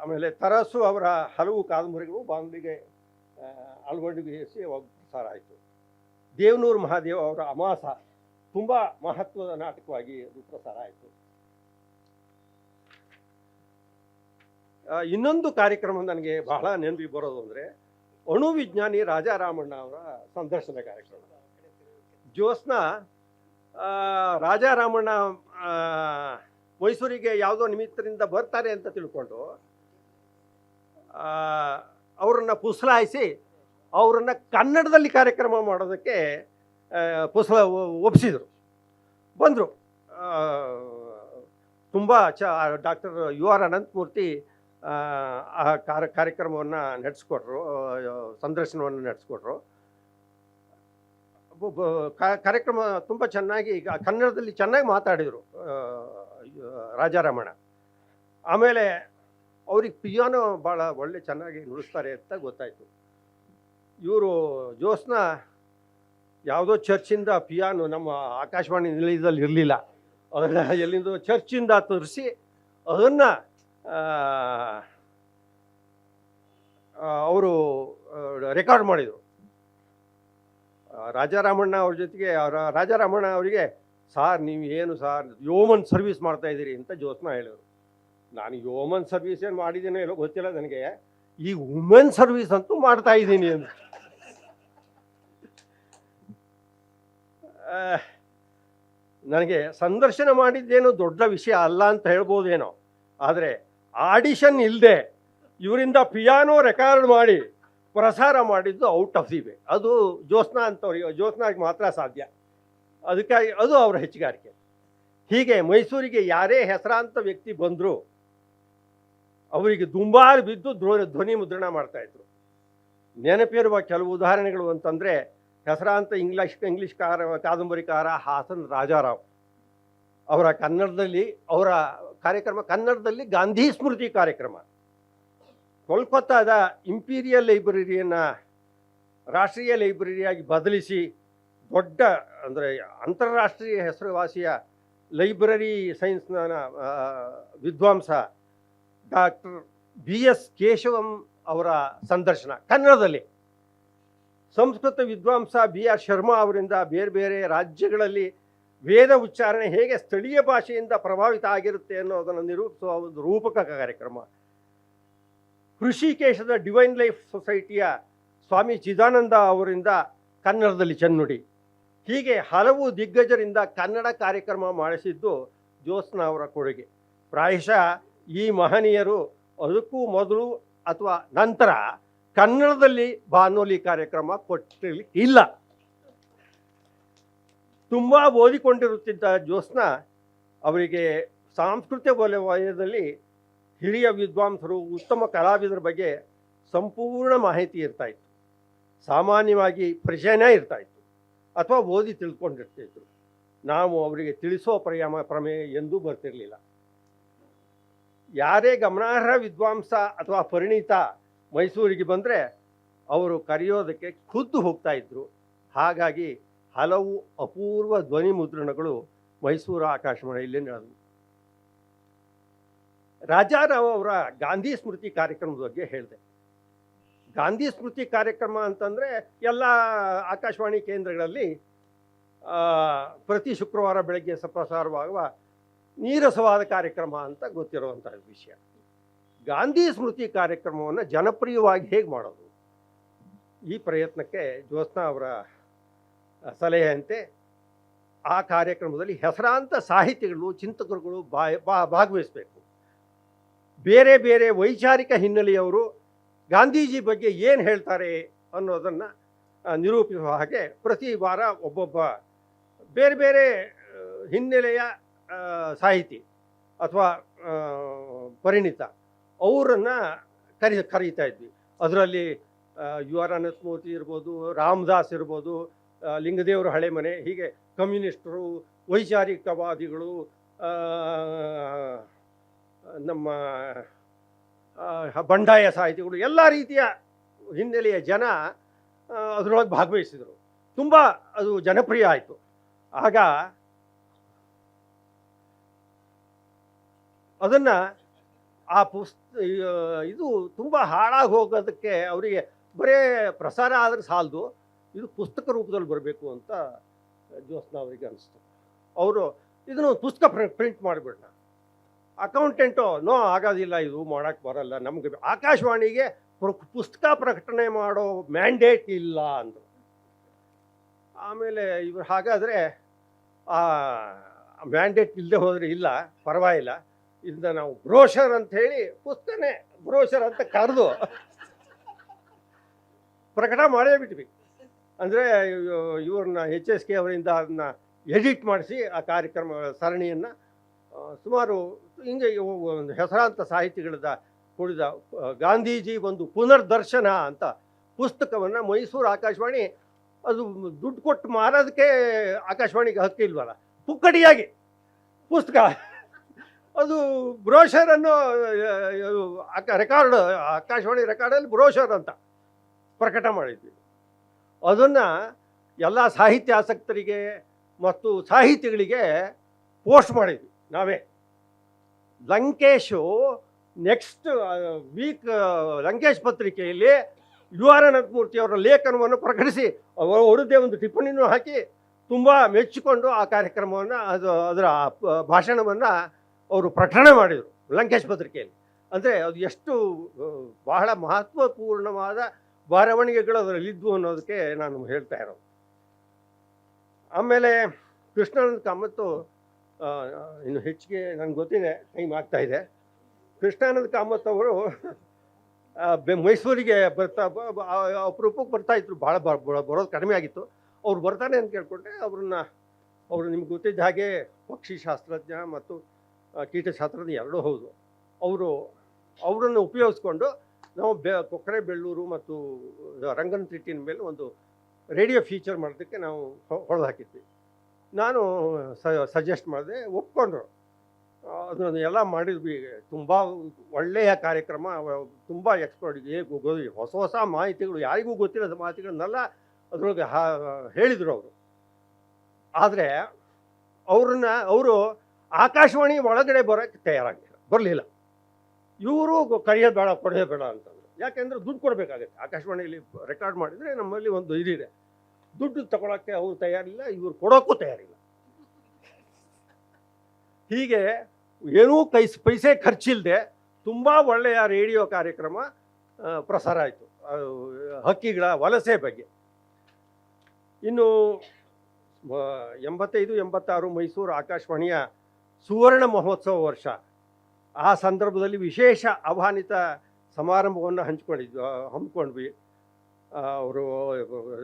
S1: ಆಮೇಲೆ ತರಸು ಅವರ ಹಲವು ಕಾದಂಬರಿಗಳು ಬಾಂಗ್ಲಿಗೆ ಅಳವಡಿಗೆಸಿ ಪ್ರಸಾರ ಆಯಿತು. ದೇವನೂರು ಮಹಾದೇವ ಅವರ ಅಮಾಸ ತುಂಬ ಮಹತ್ವದ ನಾಟಕವಾಗಿ ಅದು ಪ್ರಸಾರ ಆಯಿತು. ಇನ್ನೊಂದು ಕಾರ್ಯಕ್ರಮ ನನಗೆ ಬಹಳ ನೆನಪಿ ಬರೋದು ಅಂದರೆ ಅಣು ವಿಜ್ಞಾನಿ ರಾಜಾರಾಮಣ್ಣ ಅವರ ಸಂದರ್ಶನ ಕಾರ್ಯಕ್ರಮ. ಜ್ಯೋತ್ಸ್ನ ಆ, ರಾಜಾರಾಮಣ್ಣ ಮೈಸೂರಿಗೆ ಯಾವುದೋ ನಿಮಿತ್ತದಿಂದ ಬರ್ತಾರೆ ಅಂತ ತಿಳ್ಕೊಂಡು ಅವರನ್ನು ಪುಸಲಾಯಿಸಿ ಅವರನ್ನು ಕನ್ನಡದಲ್ಲಿ ಕಾರ್ಯಕ್ರಮ ಮಾಡೋದಕ್ಕೆ ಪುಸಲ ಒಪ್ಪಿಸಿದರು ಬಂದರು. ತುಂಬ ಚ ಡಾಕ್ಟರ್ ಯು ಆರ್ ಅನಂತಮೂರ್ತಿ ಆ, ಆ ಕಾರ್ಯ ಕಾರ್ಯಕ್ರಮವನ್ನು ನಡೆಸ್ಕೊಟ್ರು ಸಂದರ್ಶನವನ್ನು ನಡೆಸ್ಕೊಟ್ರು. ಕಾರ್ಯಕ್ರಮ ತುಂಬ ಚೆನ್ನಾಗಿ ಕನ್ನಡದಲ್ಲಿ ಚೆನ್ನಾಗಿ ಮಾತಾಡಿದರು. ರಾಜಾರಮಣ. ಆಮೇಲೆ ಅವ್ರಿಗೆ ಪಿಯಾನೋ ಭಾಳ ಒಳ್ಳೆ ಚೆನ್ನಾಗಿ ನುಡಿಸ್ತಾರೆ ಅಂತ ಗೊತ್ತಾಯಿತು. ಇವರು ಜೋಸ್ನ ಯಾವುದೋ ಚರ್ಚಿಂದ ಪಿಯಾನೋ ನಮ್ಮ ಆಕಾಶವಾಣಿ ನಿಲಯದಲ್ಲಿ ಇರಲಿಲ್ಲ. ಅದನ್ನು ಎಲ್ಲಿಂದ ಚರ್ಚಿಂದ ತರಿಸಿ ಅದನ್ನು ಅವರು ರೆಕಾರ್ಡ್ ಮಾಡಿದರು. ರಾಜಾರಾಮಣ್ಣ ಅವ್ರ ಜೊತೆಗೆ ಅವರ ರಾಜಾರಾಮಣ್ಣ ಅವರಿಗೆ ಸಾರ್, ನೀವು ಏನು ಸಾರ್, ಯೋಮನ್ ಸರ್ವಿಸ್ ಮಾಡ್ತಾ ಇದ್ದೀರಿ ಅಂತ ಜ್ಯೋತ್ಸ್ನ ಹೇಳಿದರು. ನಾನು ಯೋಮನ್ ಸರ್ವಿಸ್ ಏನು ಮಾಡಿದ್ದೀನೋ ಎಲ್ಲೋ ಗೊತ್ತಿಲ್ಲ ನನಗೆ. ಈ ವುಮೆನ್ ಸರ್ವಿಸ್ ಅಂತೂ ಮಾಡ್ತಾ ಇದ್ದೀನಿ ಅಂತ. ನನಗೆ ಸಂದರ್ಶನ ಮಾಡಿದ್ದೇನು ದೊಡ್ಡ ವಿಷಯ ಅಲ್ಲ ಅಂತ ಹೇಳ್ಬೋದೇನೋ. ಆದರೆ ಆಡಿಷನ್ ಇಲ್ಲದೆ ಇವರಿಂದ ಪಿಯಾನೋ ರೆಕಾರ್ಡ್ ಮಾಡಿ ಪ್ರಸಾರ ಮಾಡಿದ್ದು ಔಟ್ ಆಫ್ ದಿ ವೇ. ಅದು ಜ್ಯೋತ್ಸ್ನಾ ಅಂತವ್ರಿಗೆ ಜ್ಯೋತ್ಸ್ನಾಗೆ ಮಾತ್ರ ಸಾಧ್ಯ. ಅದಕ್ಕಾಗಿ ಅದು ಅವರ ಹೆಚ್ಚುಗಾರಿಕೆ. ಹೀಗೆ ಮೈಸೂರಿಗೆ ಯಾರೇ ಹೆಸರಾಂತ ವ್ಯಕ್ತಿ ಬಂದರೂ ಅವರಿಗೆ ದುಂಬಾರು ಬಿದ್ದು ಧ್ವನಿ ಧ್ವನಿ ಮುದ್ರಣ ಮಾಡ್ತಾಯಿದ್ರು ನೆನಪಿರುವ ಕೆಲವು ಉದಾಹರಣೆಗಳು ಅಂತಂದರೆ ಹೆಸರಾಂತ ಇಂಗ್ಲಿಷ್ ಇಂಗ್ಲಿಷ್ ಕಾರ ಕಾದಂಬರಿಕಾರ ಹಾಸನ್ ರಾಜಾರಾವ್. ಅವರ ಕನ್ನಡದಲ್ಲಿ, ಅವರ ಕಾರ್ಯಕ್ರಮ ಕನ್ನಡದಲ್ಲಿ ಗಾಂಧಿ ಸ್ಮೃತಿ ಕಾರ್ಯಕ್ರಮ. ಕೋಲ್ಕತ್ತಾದ ಇಂಪೀರಿಯಲ್ ಲೈಬ್ರರಿಯನ್ನು ರಾಷ್ಟ್ರೀಯ ಲೈಬ್ರರಿಯಾಗಿ ಬದಲಿಸಿ ದೊಡ್ಡ ಅಂದರೆ ಅಂತಾರಾಷ್ಟ್ರೀಯ ಹೆಸರುವಾಸಿಯ ಲೈಬ್ರರಿ ಸೈನ್ಸ್ನ ವಿದ್ವಾಂಸ ಡಾಕ್ಟರ್ ಬಿ ಎಸ್ ಕೇಶವಂ ಅವರ ಸಂದರ್ಶನ ಕನ್ನಡದಲ್ಲಿ. ಸಂಸ್ಕೃತ ವಿದ್ವಾಂಸ ಬಿ ಆರ್ ಶರ್ಮಾ ಅವರಿಂದ ಬೇರೆ ಬೇರೆ ರಾಜ್ಯಗಳಲ್ಲಿ ವೇದ ಉಚ್ಚಾರಣೆ ಹೇಗೆ ಸ್ಥಳೀಯ ಭಾಷೆಯಿಂದ ಪ್ರಭಾವಿತ ಆಗಿರುತ್ತೆ ಅನ್ನೋದನ್ನು ನಿರೂಪಿಸುವ ಒಂದು ರೂಪಕ ಕಾರ್ಯಕ್ರಮ. ಋಷಿಕೇಶದ ಡಿವೈನ್ ಲೈಫ್ ಸೊಸೈಟಿಯ ಸ್ವಾಮಿ ಚಿದಾನಂದ ಅವರಿಂದ ಕನ್ನಡದಲ್ಲಿ ಚೆನ್ನುಡಿ. ಹೀಗೆ ಹಲವು ದಿಗ್ಗಜರಿಂದ ಕನ್ನಡ ಕಾರ್ಯಕ್ರಮ ಮಾಡಿಸಿದ್ದು ಜ್ಯೋತ್ಸ್ನ ಅವರ ಕೊಡುಗೆ. ಪ್ರಾಯಶಃ ಈ ಮಹನೀಯರು ಅದಕ್ಕೂ ಮೊದಲು ಅಥವಾ ನಂತರ ಕನ್ನಡದಲ್ಲಿ ಬಾನೋಲಿ ಕಾರ್ಯಕ್ರಮ ಕೊಟ್ಟಿರಲಿ ಇಲ್ಲ. ತುಂಬ ಓದಿಕೊಂಡಿರುತ್ತಿದ್ದ ಜ್ಯೋತ್ಸ್ನ ಅವರಿಗೆ ಸಾಂಸ್ಕೃತಿಕ ವಲಯದಲ್ಲಿ ಹಿರಿಯ ವಿದ್ವಾಂಸರು, ಉತ್ತಮ ಕಲಾವಿದರ ಬಗ್ಗೆ ಸಂಪೂರ್ಣ ಮಾಹಿತಿ ಇರ್ತಾಯಿತ್ತು ಸಾಮಾನ್ಯವಾಗಿ ಪರಿಚಯನೇ ಇರ್ತಾ ಇತ್ತು. ಅಥವಾ ಓದಿ ತಿಳ್ಕೊಂಡಿರ್ತಿದ್ರು. ನಾವು ಅವರಿಗೆ ತಿಳಿಸೋ ಪ್ರಯಾಮ ಪ್ರಮೇಯ ಎಂದೂ ಬರ್ತಿರಲಿಲ್ಲ. ಯಾರೇ ಗಮನಾರ್ಹ ವಿದ್ವಾಂಸ ಅಥವಾ ಪರಿಣಿತ ಮೈಸೂರಿಗೆ ಬಂದರೆ ಅವರು ಕರೆಯೋದಕ್ಕೆ ಖುದ್ದು ಹೋಗ್ತಾ ಇದ್ರು. ಹಾಗಾಗಿ ಹಲವು ಅಪೂರ್ವ ಧ್ವನಿ ಮುದ್ರಣಗಳು ಮೈಸೂರು ಆಕಾಶವಾಣಿಯಲ್ಲಿ ನಡೆದವು. ರಾಜಾರಾವ್ ಅವರ ಗಾಂಧಿ ಸ್ಮೃತಿ ಕಾರ್ಯಕ್ರಮದ ಬಗ್ಗೆ ಹೇಳಿದೆ. ಗಾಂಧಿ ಸ್ಮೃತಿ ಕಾರ್ಯಕ್ರಮ ಅಂತಂದರೆ ಎಲ್ಲ ಆಕಾಶವಾಣಿ ಕೇಂದ್ರಗಳಲ್ಲಿ ಪ್ರತಿ ಶುಕ್ರವಾರ ಬೆಳಗ್ಗೆ ಪ್ರಸಾರವಾಗುವ ನೀರಸವಾದ ಕಾರ್ಯಕ್ರಮ ಅಂತ ಗೊತ್ತಿರುವಂಥ ವಿಷಯ. ಗಾಂಧಿ ಸ್ಮೃತಿ ಕಾರ್ಯಕ್ರಮವನ್ನು ಜನಪ್ರಿಯವಾಗಿ ಹೇಗೆ ಮಾಡೋದು? ಈ ಪ್ರಯತ್ನಕ್ಕೆ ಜ್ಯೋತ್ಸ್ನಾ ಅವರ ಸಲಹೆಯಂತೆ ಆ ಕಾರ್ಯಕ್ರಮದಲ್ಲಿ ಹೆಸರಾಂತ ಸಾಹಿತಿಗಳು, ಚಿಂತಕರುಗಳು ಬಾಯ್ ಭಾಗವಹಿಸಬೇಕು. ಬೇರೆ ಬೇರೆ ವೈಚಾರಿಕ ಹಿನ್ನೆಲೆಯವರು ಗಾಂಧೀಜಿ ಬಗ್ಗೆ ಏನು ಹೇಳ್ತಾರೆ ಅನ್ನೋದನ್ನು ನಿರೂಪಿಸುವ ಹಾಗೆ ಪ್ರತಿ ವಾರ ಒಬ್ಬೊಬ್ಬ ಬೇರೆ ಬೇರೆ ಹಿನ್ನೆಲೆಯ ಸಾಹಿತಿ ಅಥವಾ ಪರಿಣಿತ ಅವರನ್ನು ಕರಿ, ಕರೀತಾ ಇದ್ವಿ. ಅದರಲ್ಲಿ ಯು ಆರ್ ಅನಂತಮೂರ್ತಿ ಇರ್ಬೋದು, ರಾಮದಾಸ್ ಇರ್ಬೋದು ಲಿಂಗದೇವರು ಹಳೆ ಮನೆ, ಹೀಗೆ ಕಮ್ಯುನಿಸ್ಟರು, ವೈಚಾರಿಕವಾದಿಗಳು ನಮ್ಮ ಬಂಡಾಯ ಸಾಹಿತಿಗಳು ಎಲ್ಲ ರೀತಿಯ ಹಿನ್ನೆಲೆಯ ಜನ ಅದರೊಳಗೆ ಭಾಗವಹಿಸಿದರು. ತುಂಬ ಅದು ಜನಪ್ರಿಯ ಆಯಿತು. ಆಗ ಅದನ್ನು ಆ ಪುಸ್ತ ಇದು ತುಂಬ ಹಾಳಾಗಿ ಹೋಗೋದಕ್ಕೆ ಅವರಿಗೆ ಬರೇ ಪ್ರಸಾರ ಆದರೆ ಸಾಲದು, ಇದು ಪುಸ್ತಕ ರೂಪದಲ್ಲಿ ಬರಬೇಕು ಅಂತ ಜ್ಯೋತ್ನ ಅವರಿಗೆ ಅನಿಸ್ತು. ಅವರು ಇದನ್ನು ಪುಸ್ತಕ ಪ್ರಿಂಟ್ ಮಾಡಿಬಿಡೋಣ ಅಕೌಂಟೆಂಟು? ನೋ, ಆಗೋದಿಲ್ಲ, ಇದು ಮಾಡೋಕ್ಕೆ ಬರಲ್ಲ. ನಮಗೆ ಆಕಾಶವಾಣಿಗೆ ಪುಸ್ತಕ ಪ್ರಕಟಣೆ ಮಾಡೋ ಮ್ಯಾಂಡೇಟ್ ಇಲ್ಲ ಅಂದರು. ಆಮೇಲೆ ಇವರು ಹಾಗಾದರೆ ಮ್ಯಾಂಡೇಟ್ ಇಲ್ಲದೆ ಹೋದರೆ ಇಲ್ಲ, ಪರವಾಗಿಲ್ಲ. ಇದನ್ನ ನಾವು ಬ್ರೋಷರ್ ಅಂತ ಹೇಳಿ ಪುಸ್ತಕನೇ ಬ್ರೋಷರ್ ಅಂತ ಕರೆದು ಪ್ರಕಟ ಮಾಡೇ ಬಿಟ್ವಿ. ಅಂದರೆ ಇವ್ರನ್ನ ಎಚ್ ಎಸ್ ಕೆ ಅವರಿಂದ ಅದನ್ನ ಎಡಿಟ್ ಮಾಡಿಸಿ ಆ ಕಾರ್ಯಕ್ರಮ ಸರಣಿಯನ್ನು ಸುಮಾರು ಹಿಂಗೆ ಒಂದು ಹೆಸರಾಂತ ಸಾಹಿತಿಗಳದ ಕೂಡಿದ ಗಾಂಧೀಜಿ ಒಂದು ಪುನರ್ದರ್ಶನ ಅಂತ ಪುಸ್ತಕವನ್ನು ಮೈಸೂರು ಆಕಾಶವಾಣಿ ಅದು ದುಡ್ಡು ಕೊಟ್ಟು ಮಾರೋದಕ್ಕೆ ಆಕಾಶವಾಣಿಗೆ ಹಕ್ಕಿಲ್ವಲ್ಲ, ಪುಕ್ಕಡಿಯಾಗಿ ಪುಸ್ತಕ. ಅದು ಬ್ರೋಷರನ್ನು ರೆಕಾರ್ಡ್, ಆಕಾಶವಾಣಿ ರೆಕಾರ್ಡಲ್ಲಿ ಬ್ರೋಷರ್ ಅಂತ ಪ್ರಕಟ ಮಾಡಿದ್ವಿ. ಅದನ್ನು ಎಲ್ಲ ಸಾಹಿತ್ಯ ಆಸಕ್ತರಿಗೆ ಮತ್ತು ಸಾಹಿತಿಗಳಿಗೆ ಪೋಸ್ಟ್ ಮಾಡಿದ್ವಿ. ನಾವೇ. ಲಂಕೇಶು ನೆಕ್ಸ್ಟ್ ವೀಕ್ ಲಂಕೇಶ್ ಪತ್ರಿಕೆಯಲ್ಲಿ ಯು ಆರ್ ಅನಂತಮೂರ್ತಿ ಅವರ ಲೇಖನವನ್ನು ಪ್ರಕಟಿಸಿ ಅವರದೇ ಒಂದು ಟಿಪ್ಪಣಿನೂ ಹಾಕಿ ತುಂಬ ಮೆಚ್ಚಿಕೊಂಡು ಆ ಕಾರ್ಯಕ್ರಮವನ್ನು, ಅದು ಅದರ ಭಾಷಣವನ್ನು ಅವರು ಪ್ರಕಟಣೆ ಮಾಡಿದರು ಲಂಕೇಶ್ ಪತ್ರಿಕೆಯಲ್ಲಿ. ಅಂದರೆ ಅದು ಎಷ್ಟು ಬಹಳ ಮಹತ್ವಪೂರ್ಣವಾದ ಬರವಣಿಗೆಗಳು ಅದರಲ್ಲಿದ್ವು ಅನ್ನೋದಕ್ಕೆ ನಾನು ಹೇಳ್ತಾ ಇರೋದು. ಆಮೇಲೆ ಕೃಷ್ಣಾನಂದ ಕಾಮತ್ತು ಇನ್ನು ಹೆಚ್ಚಿಗೆ ನನಗೆ ಗೊತ್ತಿದೆ, ಟೈಮ್ ಆಗ್ತಾ ಇದೆ. ಕೃಷ್ಣಾನಂದ ಕಾಮತ್ ಅವರು ಮೈಸೂರಿಗೆ ಬರ್ತಾ ಅಪರೂಪಕ್ಕೆ ಬರ್ತಾ ಇದ್ರು. ಭಾಳ ಬರೋದು ಕಡಿಮೆ ಆಗಿತ್ತು. ಅವ್ರು ಬರ್ತಾನೆ ಅಂತ ಕೇಳ್ಕೊಂಡೆ ಅವ್ರನ್ನ, ಅವರು ನಿಮ್ಗೆ ಗೊತ್ತಿದ್ದ ಹಾಗೆ ಪಕ್ಷಿ ಶಾಸ್ತ್ರಜ್ಞ ಮತ್ತು ಕೀಟಶಾಸ್ತ್ರಜ್ಞ ಎರಡೂ ಹೌದು. ಅವರು, ಅವರನ್ನು ಉಪಯೋಗಿಸ್ಕೊಂಡು ನಾವು ಬೆ ಕೊಕ್ಕರೆ ಬೆಳ್ಳೂರು ಮತ್ತು ರಂಗನ ತಿಟ್ಟಿನ ಮೇಲೆ ಒಂದು ರೇಡಿಯೋ ಫೀಚರ್ ಮಾಡೋದಕ್ಕೆ ನಾವು ಹೊಡೆದು ಹಾಕಿದ್ವಿ. ನಾನು ಸಜೆಸ್ಟ್ ಮಾಡಿದೆ, ಒಪ್ಕೊಂಡ್ರು. ಅದನ್ನು ಎಲ್ಲ ಮಾಡಿದ್ವಿ. ತುಂಬ ಒಳ್ಳೆಯ ಕಾರ್ಯಕ್ರಮ, ತುಂಬ ಎಕ್ಸ್ಪರ್ಟ್ ಹೊಸ ಹೊಸ ಮಾಹಿತಿಗಳು ಯಾರಿಗೂ ಗೊತ್ತಿರೋದು ಮಾಹಿತಿಗಳನ್ನೆಲ್ಲ ಅದರೊಳಗೆ ಹೇಳಿದರು ಅವರು. ಆದರೆ ಅವ್ರನ್ನ, ಅವರು ಆಕಾಶವಾಣಿ ಒಳಗಡೆ ಬರೋಕ್ಕೆ ತಯಾರಾಗಿಲ್ಲ, ಬರಲಿಲ್ಲ. ಇವರು ಕರೆಯೋದು ಬೇಡ ಕೊಡೋದೇ ಬೇಡ ಅಂತಂದರು. ಯಾಕೆಂದ್ರೆ ದುಡ್ಡು ಕೊಡಬೇಕಾಗತ್ತೆ. ಆಕಾಶವಾಣಿಯಲ್ಲಿ ರೆಕಾರ್ಡ್ ಮಾಡಿದರೆ ನಮ್ಮಲ್ಲಿ ಒಂದು ಇದಿದೆ. ದುಡ್ಡು ತಗೊಳಕ್ಕೆ ಅವ್ರು ತಯಾರಿಲ್ಲ, ಇವರು ಕೊಡೋಕ್ಕೂ ತಯಾರಿಲ್ಲ. ಹೀಗೆ ಏನೂ ಕೈ ಪೈಸೆ ಖರ್ಚಿಲ್ಲದೆ ತುಂಬ ಒಳ್ಳೆಯ ರೇಡಿಯೋ ಕಾರ್ಯಕ್ರಮ ಪ್ರಸಾರ ಆಯಿತು. ಹಕ್ಕಿಗಳ ವಲಸೆ ಬಗ್ಗೆ. ಇನ್ನು ಎಂಬತ್ತೈದು, ಎಂಬತ್ತಾರು ಮೈಸೂರು ಆಕಾಶವಾಣಿಯ ಸುವರ್ಣ ಮಹೋತ್ಸವ ವರ್ಷ. ಆ ಸಂದರ್ಭದಲ್ಲಿ ವಿಶೇಷ ಆಹ್ವಾನಿತ ಸಮಾರಂಭವನ್ನು ಹಂಚ್ಕೊಂಡಿದ್ವಿ ಹಮ್ಮಿಕೊಂಡ್ವಿ. ಅವರು,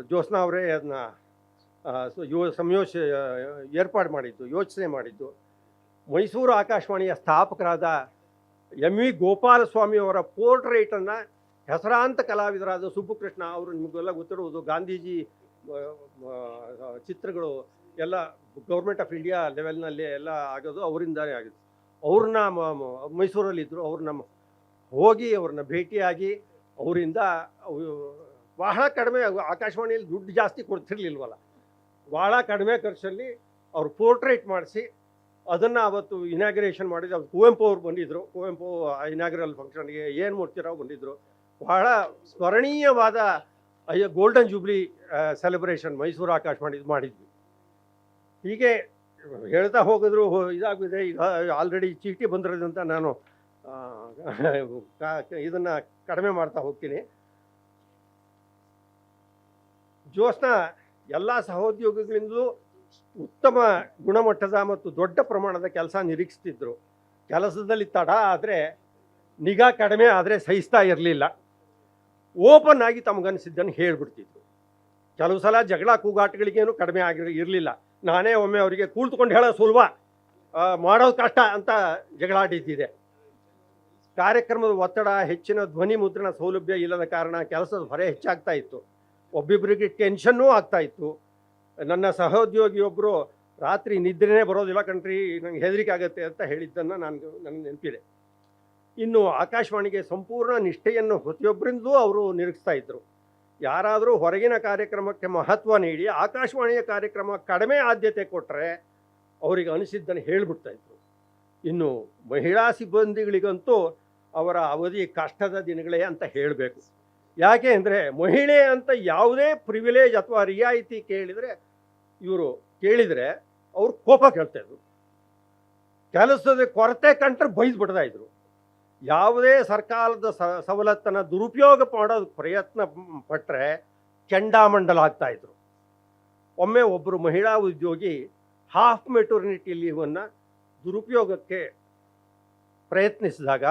S1: ಜ್ಯೋತ್ಸ್ನಾ ಅವರೇ ಅದನ್ನ ಯೋ, ಸಂಯೋಜ ಏರ್ಪಾಡು ಮಾಡಿದ್ದು, ಯೋಚನೆ ಮಾಡಿದ್ದು. ಮೈಸೂರು ಆಕಾಶವಾಣಿಯ ಸ್ಥಾಪಕರಾದ ಎಂ ವಿ ಗೋಪಾಲಸ್ವಾಮಿ ಅವರ ಪೋರ್ಟ್ರೇಟನ್ನು ಹೆಸರಾಂತ ಕಲಾವಿದರಾದ ಸುಬ್ಬುಕೃಷ್ಣ ಅವರು ನಿಮಗೆಲ್ಲ ಗೊತ್ತಿರುವುದು, ಗಾಂಧೀಜಿ ಚಿತ್ರಗಳು ಎಲ್ಲ ಗೌರ್ಮೆಂಟ್ ಆಫ್ ಇಂಡಿಯಾ ಲೆವೆಲ್ನಲ್ಲಿ ಎಲ್ಲ ಆಗೋದು ಅವರಿಂದಲೇ ಆಗಿತ್ತು ಅವ್ರನ್ನ ಮೈಸೂರಲ್ಲಿದ್ದರು ಅವ್ರನ್ನ ನಮ್ಮ ಹೋಗಿ ಅವ್ರನ್ನ ಭೇಟಿಯಾಗಿ ಅವರಿಂದ ಬಹಳ ಕಡಿಮೆ ಆಕಾಶವಾಣಿಯಲ್ಲಿ ದುಡ್ಡು ಜಾಸ್ತಿ ಕೊಡ್ತಿರ್ಲಿಲ್ವಲ್ಲ. ಭಾಳ ಕಡಿಮೆ ಖರ್ಚಲ್ಲಿ ಅವ್ರು ಪೋರ್ಟ್ರೇಟ್ ಮಾಡಿಸಿ ಅದನ್ನು ಅವತ್ತು ಇನಾಗ್ರೇಷನ್ ಮಾಡಿದ್ರು. ಅವ್ರು ಕುವೆಂಪು ಅವ್ರು ಬಂದಿದ್ದರು ಕುವೆಂಪು ಇನಾಗ್ರಲ್ ಫಂಕ್ಷನ್ಗೆ ಏನು ಮೂರ್ತಿರಾವ್ ಬಂದಿದ್ದರು ಬಹಳ ಸ್ಮರಣೀಯವಾದ ಅಯ್ಯ golden jubilee celebration Mysuru Akashvani ಮಾಡಿದ್ವಿ. ಹೀಗೆ ಹೇಳ್ತಾ ಹೋಗಿದ್ರು ಇದಾಗಿದೆ ಈಗ ಆಲ್ರೆಡಿ ಚೀಟಿ ಬಂದಿರೋದಂತ ನಾನು ಇದನ್ನ ಕಡಿಮೆ ಮಾಡ್ತಾ ಹೋಗ್ತೀನಿ. ಜ್ಯೋತ್ಸ್ನ ಎಲ್ಲ ಸಹೋದ್ಯೋಗಿಗಳಿಂದಲೂ ಉತ್ತಮ ಗುಣಮಟ್ಟದ ಮತ್ತು ದೊಡ್ಡ ಪ್ರಮಾಣದ ಕೆಲಸ ನಿರೀಕ್ಷಿಸ್ತಿದ್ರು. ಕೆಲಸದಲ್ಲಿ ತಡ ಆದರೆ, ನಿಗಾ ಕಡಿಮೆ ಆದರೆ ಸಹಿಸ್ತಾ ಇರಲಿಲ್ಲ. ಓಪನ್ ಆಗಿ ತಮಗನಿಸಿದ್ದನ್ನು ಹೇಳಿಬಿಡ್ತಿದ್ರು. ಕೆಲವು ಸಲ ಜಗಳ ಕೂಗಾಟಗಳಿಗೇನು ಕಡಿಮೆ ಆಗಿರ, ಇರಲಿಲ್ಲ. ನಾನೇ ಒಮ್ಮೆ ಅವರಿಗೆ ಕೂಳ್ತುಕೊಂಡು ಹೇಳೋ ಸುಲಭ ಮಾಡೋದು ಕಷ್ಟ ಅಂತ ಜಗಳಾಡಿದ್ದಿದೆ ಕಾರ್ಯಕ್ರಮದ ಒತ್ತಡ, ಹೆಚ್ಚಿನ ಧ್ವನಿ ಮುದ್ರಣ ಸೌಲಭ್ಯ ಇಲ್ಲದ ಕಾರಣ ಕೆಲಸದ ಹೊರೆ ಹೆಚ್ಚಾಗ್ತಾ ಇತ್ತು. ಒಬ್ಬಿಬ್ಬರಿಗೆ ಟೆನ್ಷನ್ನೂ ಆಗ್ತಾ ಇತ್ತು. ನನ್ನ ಸಹೋದ್ಯೋಗಿಯೊಬ್ಬರು ರಾತ್ರಿ ನಿದ್ರೆನೇ ಬರೋದಿಲ್ಲ ಕಣ್ರಿ, ನಂಗೆ ಹೆದರಿಕೆ ಆಗುತ್ತೆ ಅಂತ ಹೇಳಿದ್ದನ್ನು ನಾನು ನನಗೆ ನೆನಪಿದೆ. ಇನ್ನು ಆಕಾಶವಾಣಿಗೆ ಸಂಪೂರ್ಣ ನಿಷ್ಠೆಯನ್ನು ಪ್ರತಿಯೊಬ್ಬರಿಂದಲೂ ಅವರು ನಿರೀಕ್ಷಿಸ್ತಾ ಇದ್ದರು ಯಾರಾದರೂ ಹೊರಗಿನ ಕಾರ್ಯಕ್ರಮಕ್ಕೆ ಮಹತ್ವ ನೀಡಿ ಆಕಾಶವಾಣಿಯ ಕಾರ್ಯಕ್ರಮ ಕಡಿಮೆ ಆದ್ಯತೆ ಕೊಟ್ಟರೆ ಅವರಿಗೆ ಅನಿಸಿದ್ದನ್ನು ಹೇಳಿಬಿಡ್ತಾ ಇದ್ರು. ಇನ್ನು ಮಹಿಳಾ ಸಿಬ್ಬಂದಿಗಳಿಗಂತೂ ಅವರ ಅವಧಿ ಕಷ್ಟದ ದಿನಗಳೇ ಅಂತ ಹೇಳಬೇಕು. ಯಾಕೆ ಅಂದರೆ ಮಹಿಳೆ ಅಂತ ಯಾವುದೇ ಪ್ರಿವಿಲೇಜ್ ಅಥವಾ ರಿಯಾಯಿತಿ ಕೇಳಿದರೆ, ಇವರು ಕೇಳಿದರೆ ಅವ್ರು ಕೋಪ ಕೇಳ್ತಾ ಇದ್ರು. ಕೆಲಸದ ಕೊರತೆ ಕಂಡ್ರೆ ಬೈದು ಬಿಡ್ತಾ ಇದ್ರು. ಯಾವುದೇ ಸರ್ಕಾರದ ಸವಲತ್ತನ್ನು ದುರುಪಯೋಗ ಮಾಡೋದು ಪ್ರಯತ್ನ ಪಟ್ಟರೆ ಚಂಡಾಮಂಡಲ ಆಗ್ತಾ ಇದ್ರು. ಒಮ್ಮೆ ಒಬ್ಬರು ಮಹಿಳಾ ಉದ್ಯೋಗಿ ಹಾಫ್ ಮೆಟರ್ನಿಟಿ ಲೀವನ್ನು ದುರುಪಯೋಗಕ್ಕೆ ಪ್ರಯತ್ನಿಸಿದಾಗ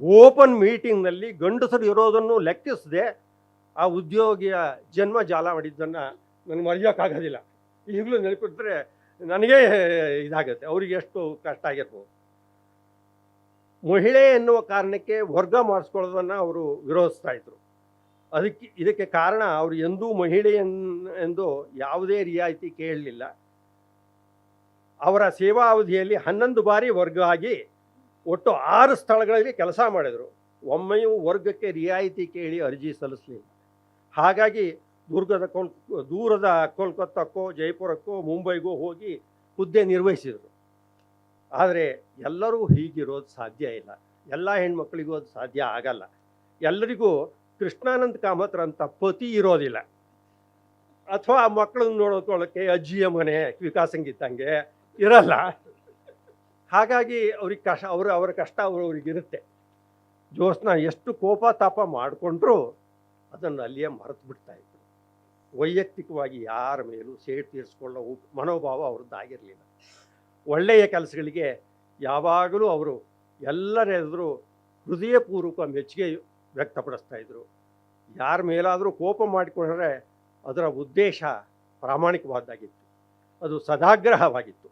S1: ಓಪನ್ ಮೀಟಿಂಗ್ನಲ್ಲಿ ಗಂಡಸರು ಇರೋದನ್ನು ಲೆಕ್ಕಿಸದೆ ಆ ಉದ್ಯೋಗಿಯ ಜನ್ಮ ಜಾಲ ಮಾಡಿದ್ದನ್ನು ನನಗೆ ಮರೆಯೋಕ್ಕಾಗೋದಿಲ್ಲ. ಈಗಲೂ ನೆನಪಿದ್ರೆ ನನಗೇ ಇದಾಗುತ್ತೆ, ಅವರಿಗೆ ಎಷ್ಟು ಕಷ್ಟ ಆಗಿರ್ಬೋದು. ಮಹಿಳೆ ಎನ್ನುವ ಕಾರಣಕ್ಕೆ ವರ್ಗ ಮಾಡಿಸ್ಕೊಳ್ಳೋದನ್ನು ಅವರು ವಿರೋಧಿಸ್ತಾ ಇದ್ರು. ಅದಕ್ಕೆ, ಇದಕ್ಕೆ ಕಾರಣ ಅವರು ಎಂದೂ ಮಹಿಳೆಯನ್ ಎಂದು ಯಾವುದೇ ರಿಯಾಯಿತಿ ಕೇಳಲಿಲ್ಲ. ಅವರ ಸೇವಾ ಅವಧಿಯಲ್ಲಿ ಹನ್ನೊಂದು ಬಾರಿ ವರ್ಗ ಆಗಿ ಒಟ್ಟು ಆರು ಸ್ಥಳಗಳಲ್ಲಿ ಕೆಲಸ ಮಾಡಿದರು. ಒಮ್ಮೆಯೂ ವರ್ಗಕ್ಕೆ ರಿಯಾಯಿತಿ ಕೇಳಿ ಅರ್ಜಿ ಸಲ್ಲಿಸಲಿಲ್ಲ. ಹಾಗಾಗಿ ದುರ್ಗದ ಕೋಲ್, ದೂರದ ಕೋಲ್ಕತ್ತಾಕ್ಕೋ, ಜೈಪುರಕ್ಕೋ, ಮುಂಬೈಗೋ ಹೋಗಿ ಹುದ್ದೆ ನಿರ್ವಹಿಸಿದರು. ಆದರೆ ಎಲ್ಲರೂ ಹೀಗಿರೋದು ಸಾಧ್ಯ ಇಲ್ಲ. ಎಲ್ಲ ಹೆಣ್ಮಕ್ಳಿಗೂ ಅದು ಸಾಧ್ಯ ಆಗಲ್ಲ. ಎಲ್ಲರಿಗೂ ಕೃಷ್ಣಾನಂದ ಕಾಮತ್ರ ಅಂತ ಪತಿ ಇರೋದಿಲ್ಲ. ಅಥವಾ ಆ ಮಕ್ಕಳನ್ನ ನೋಡ್ಕೊಳ್ಳೋಕ್ಕೆ ಅಜ್ಜಿಯ ಮನೆ ವಿಕಾಸಂಗಿತ್ತಂಗೆ ಇರಲ್ಲ. ಹಾಗಾಗಿ ಅವ್ರಿಗೆ ಕಷ್ಟ ಅವರು, ಅವರ ಕಷ್ಟ ಅವರು ಅವ್ರಿಗಿರುತ್ತೆ ಜೋಸ್ನ ಎಷ್ಟು ಕೋಪ ತಾಪ ಮಾಡಿಕೊಂಡ್ರೂ ಅದನ್ನು ಅಲ್ಲಿಯೇ ಮರೆತು ಬಿಡ್ತಾ ಇದ್ರು. ವೈಯಕ್ತಿಕವಾಗಿ ಯಾರ ಮೇಲೂ ಸೇಡ್ ತೀರಿಸ್ಕೊಳ್ಳೋ ಮನೋಭಾವ ಅವ್ರದ್ದಾಗಿರಲಿಲ್ಲ ಒಳ್ಳೆಯ ಕೆಲಸಗಳಿಗೆ ಯಾವಾಗಲೂ ಅವರು ಎಲ್ಲರೆದುರು ಹೃದಯಪೂರ್ವಕ ಮೆಚ್ಚುಗೆ ವ್ಯಕ್ತಪಡಿಸ್ತಾ ಇದ್ರು. ಯಾರ ಮೇಲಾದರೂ ಕೋಪ ಮಾಡಿಕೊಂಡ್ರೆ ಅದರ ಉದ್ದೇಶ ಪ್ರಾಮಾಣಿಕವಾದ್ದಾಗಿತ್ತು. ಅದು ಸದಾಗ್ರಹವಾಗಿತ್ತು.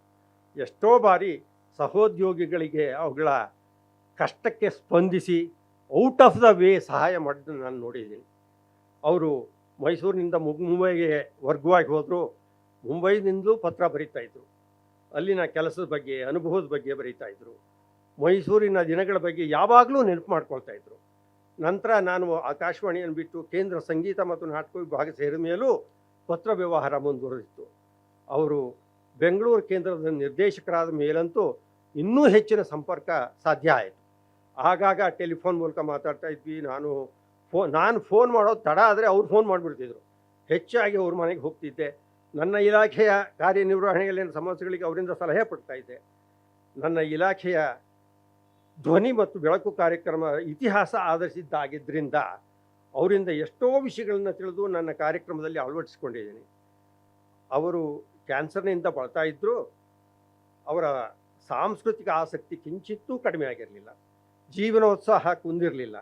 S1: ಎಷ್ಟೋ ಬಾರಿ ಸಹೋದ್ಯೋಗಿಗಳಿಗೆ ಅವುಗಳ ಕಷ್ಟಕ್ಕೆ ಸ್ಪಂದಿಸಿ ಔಟ್ ಆಫ್ ದ ವೇ ಸಹಾಯ ಮಾಡಿದ್ದನ್ನು ನಾನು ನೋಡಿದ್ದೀನಿ. ಅವರು ಮೈಸೂರಿನಿಂದ ಮುಂಬೈಗೆ ವರ್ಗವಾಗಿ ಹೋದರು, ಮುಂಬೈನಿಂದಲೂ ಪತ್ರ ಬರೀತಾಯಿದ್ರು ಅಲ್ಲಿನ ಕೆಲಸದ ಬಗ್ಗೆ, ಅನುಭವದ ಬಗ್ಗೆ ಬರೀತಾಯಿದ್ರು ಮೈಸೂರಿನ ದಿನಗಳ ಬಗ್ಗೆ ಯಾವಾಗಲೂ ನೆನಪು ಮಾಡ್ಕೊಳ್ತಾ ಇದ್ರು. ನಂತರ ನಾನು ಆಕಾಶವಾಣಿಯನ್ನು ಬಿಟ್ಟು ಕೇಂದ್ರ ಸಂಗೀತ ಮತ್ತು ನಾಟಕ ವಿಭಾಗ ಸೇರಿದ ಮೇಲೂ ಪತ್ರ ವ್ಯವಹಾರ ಮುಂದುವರೆದಿತ್ತು. ಅವರು ಬೆಂಗಳೂರು ಕೇಂದ್ರದ ನಿರ್ದೇಶಕರಾದ ಮೇಲಂತೂ ಇನ್ನೂ ಹೆಚ್ಚಿನ ಸಂಪರ್ಕ ಸಾಧ್ಯ ಆಯಿತು. ಆಗಾಗ ಟೆಲಿಫೋನ್ ಮೂಲಕ ಮಾತಾಡ್ತಾ ಇದ್ವಿ. ನಾನು ಫೋ, ನಾನು ಫೋನ್ ಮಾಡೋದು ತಡ ಆದರೆ ಅವ್ರು ಫೋನ್ ಮಾಡಿಬಿಡ್ತಿದ್ರು. ಹೆಚ್ಚಾಗಿ ಅವ್ರ ಮನೆಗೆ ಹೋಗ್ತಿದ್ದೆ. ನನ್ನ ಇಲಾಖೆಯ ಕಾರ್ಯನಿರ್ವಹಣೆಯಲ್ಲಿನ ಸಮಸ್ಯೆಗಳಿಗೆ ಅವರಿಂದ ಸಲಹೆ ಪಡ್ತಾ ಇದ್ದೆ. ನನ್ನ ಇಲಾಖೆಯ ಧ್ವನಿ ಮತ್ತು ಬೆಳಕು ಕಾರ್ಯಕ್ರಮ ಇತಿಹಾಸ ಆಧರಿಸಿದ್ದಾಗಿದ್ದರಿಂದ ಅವರಿಂದ ಎಷ್ಟೋ ವಿಷಯಗಳನ್ನು ತಿಳಿದು ನನ್ನ ಕಾರ್ಯಕ್ರಮದಲ್ಲಿ ಅಳವಡಿಸಿಕೊಂಡಿದ್ದೀನಿ. ಅವರು ಕ್ಯಾನ್ಸರ್ನಿಂದ ಬಳತಾ ಇದ್ದರು ಅವರ ಸಾಂಸ್ಕೃತಿಕ ಆಸಕ್ತಿ ಕಿಂಚಿತ್ತೂ ಕಡಿಮೆ ಆಗಿರಲಿಲ್ಲ. ಜೀವನೋತ್ಸಾಹ ಕುಂದಿರಲಿಲ್ಲ.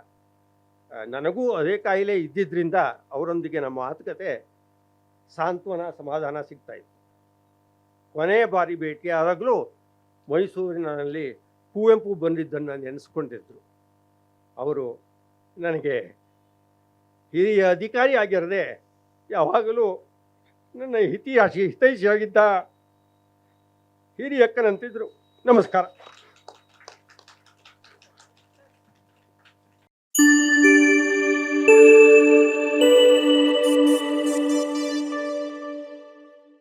S1: ನನಗೂ ಅದೇ ಕಾಯಿಲೆ ಇದ್ದಿದ್ದರಿಂದ ಅವರೊಂದಿಗೆ ನಮ್ಮ ಮಾತುಕತೆ ಸಾಂತ್ವನ ಸಮಾಧಾನ ಸಿಗ್ತಾ ಇತ್ತು. ಕೊನೆ ಬಾರಿ ಭೇಟಿಯಾದಾಗಲೂ ಮೈಸೂರಿನಲ್ಲಿ ಕುವೆಂಪು ಬಂದಿದ್ದನ್ನು ನೆನೆಸ್ಕೊಂಡಿದ್ರು. ಅವರು ನನಗೆ ಹಿರಿಯ ಅಧಿಕಾರಿ ಆಗಿರದೆ ಯಾವಾಗಲೂ ನನ್ನ ಹಿತಿಯಾಶಿ ಹಿತೈಷಿಯಾಗಿದ್ದ ಹಿರಿಯಕ್ಕನಂತಿದ್ರು. ನಮಸ್ಕಾರ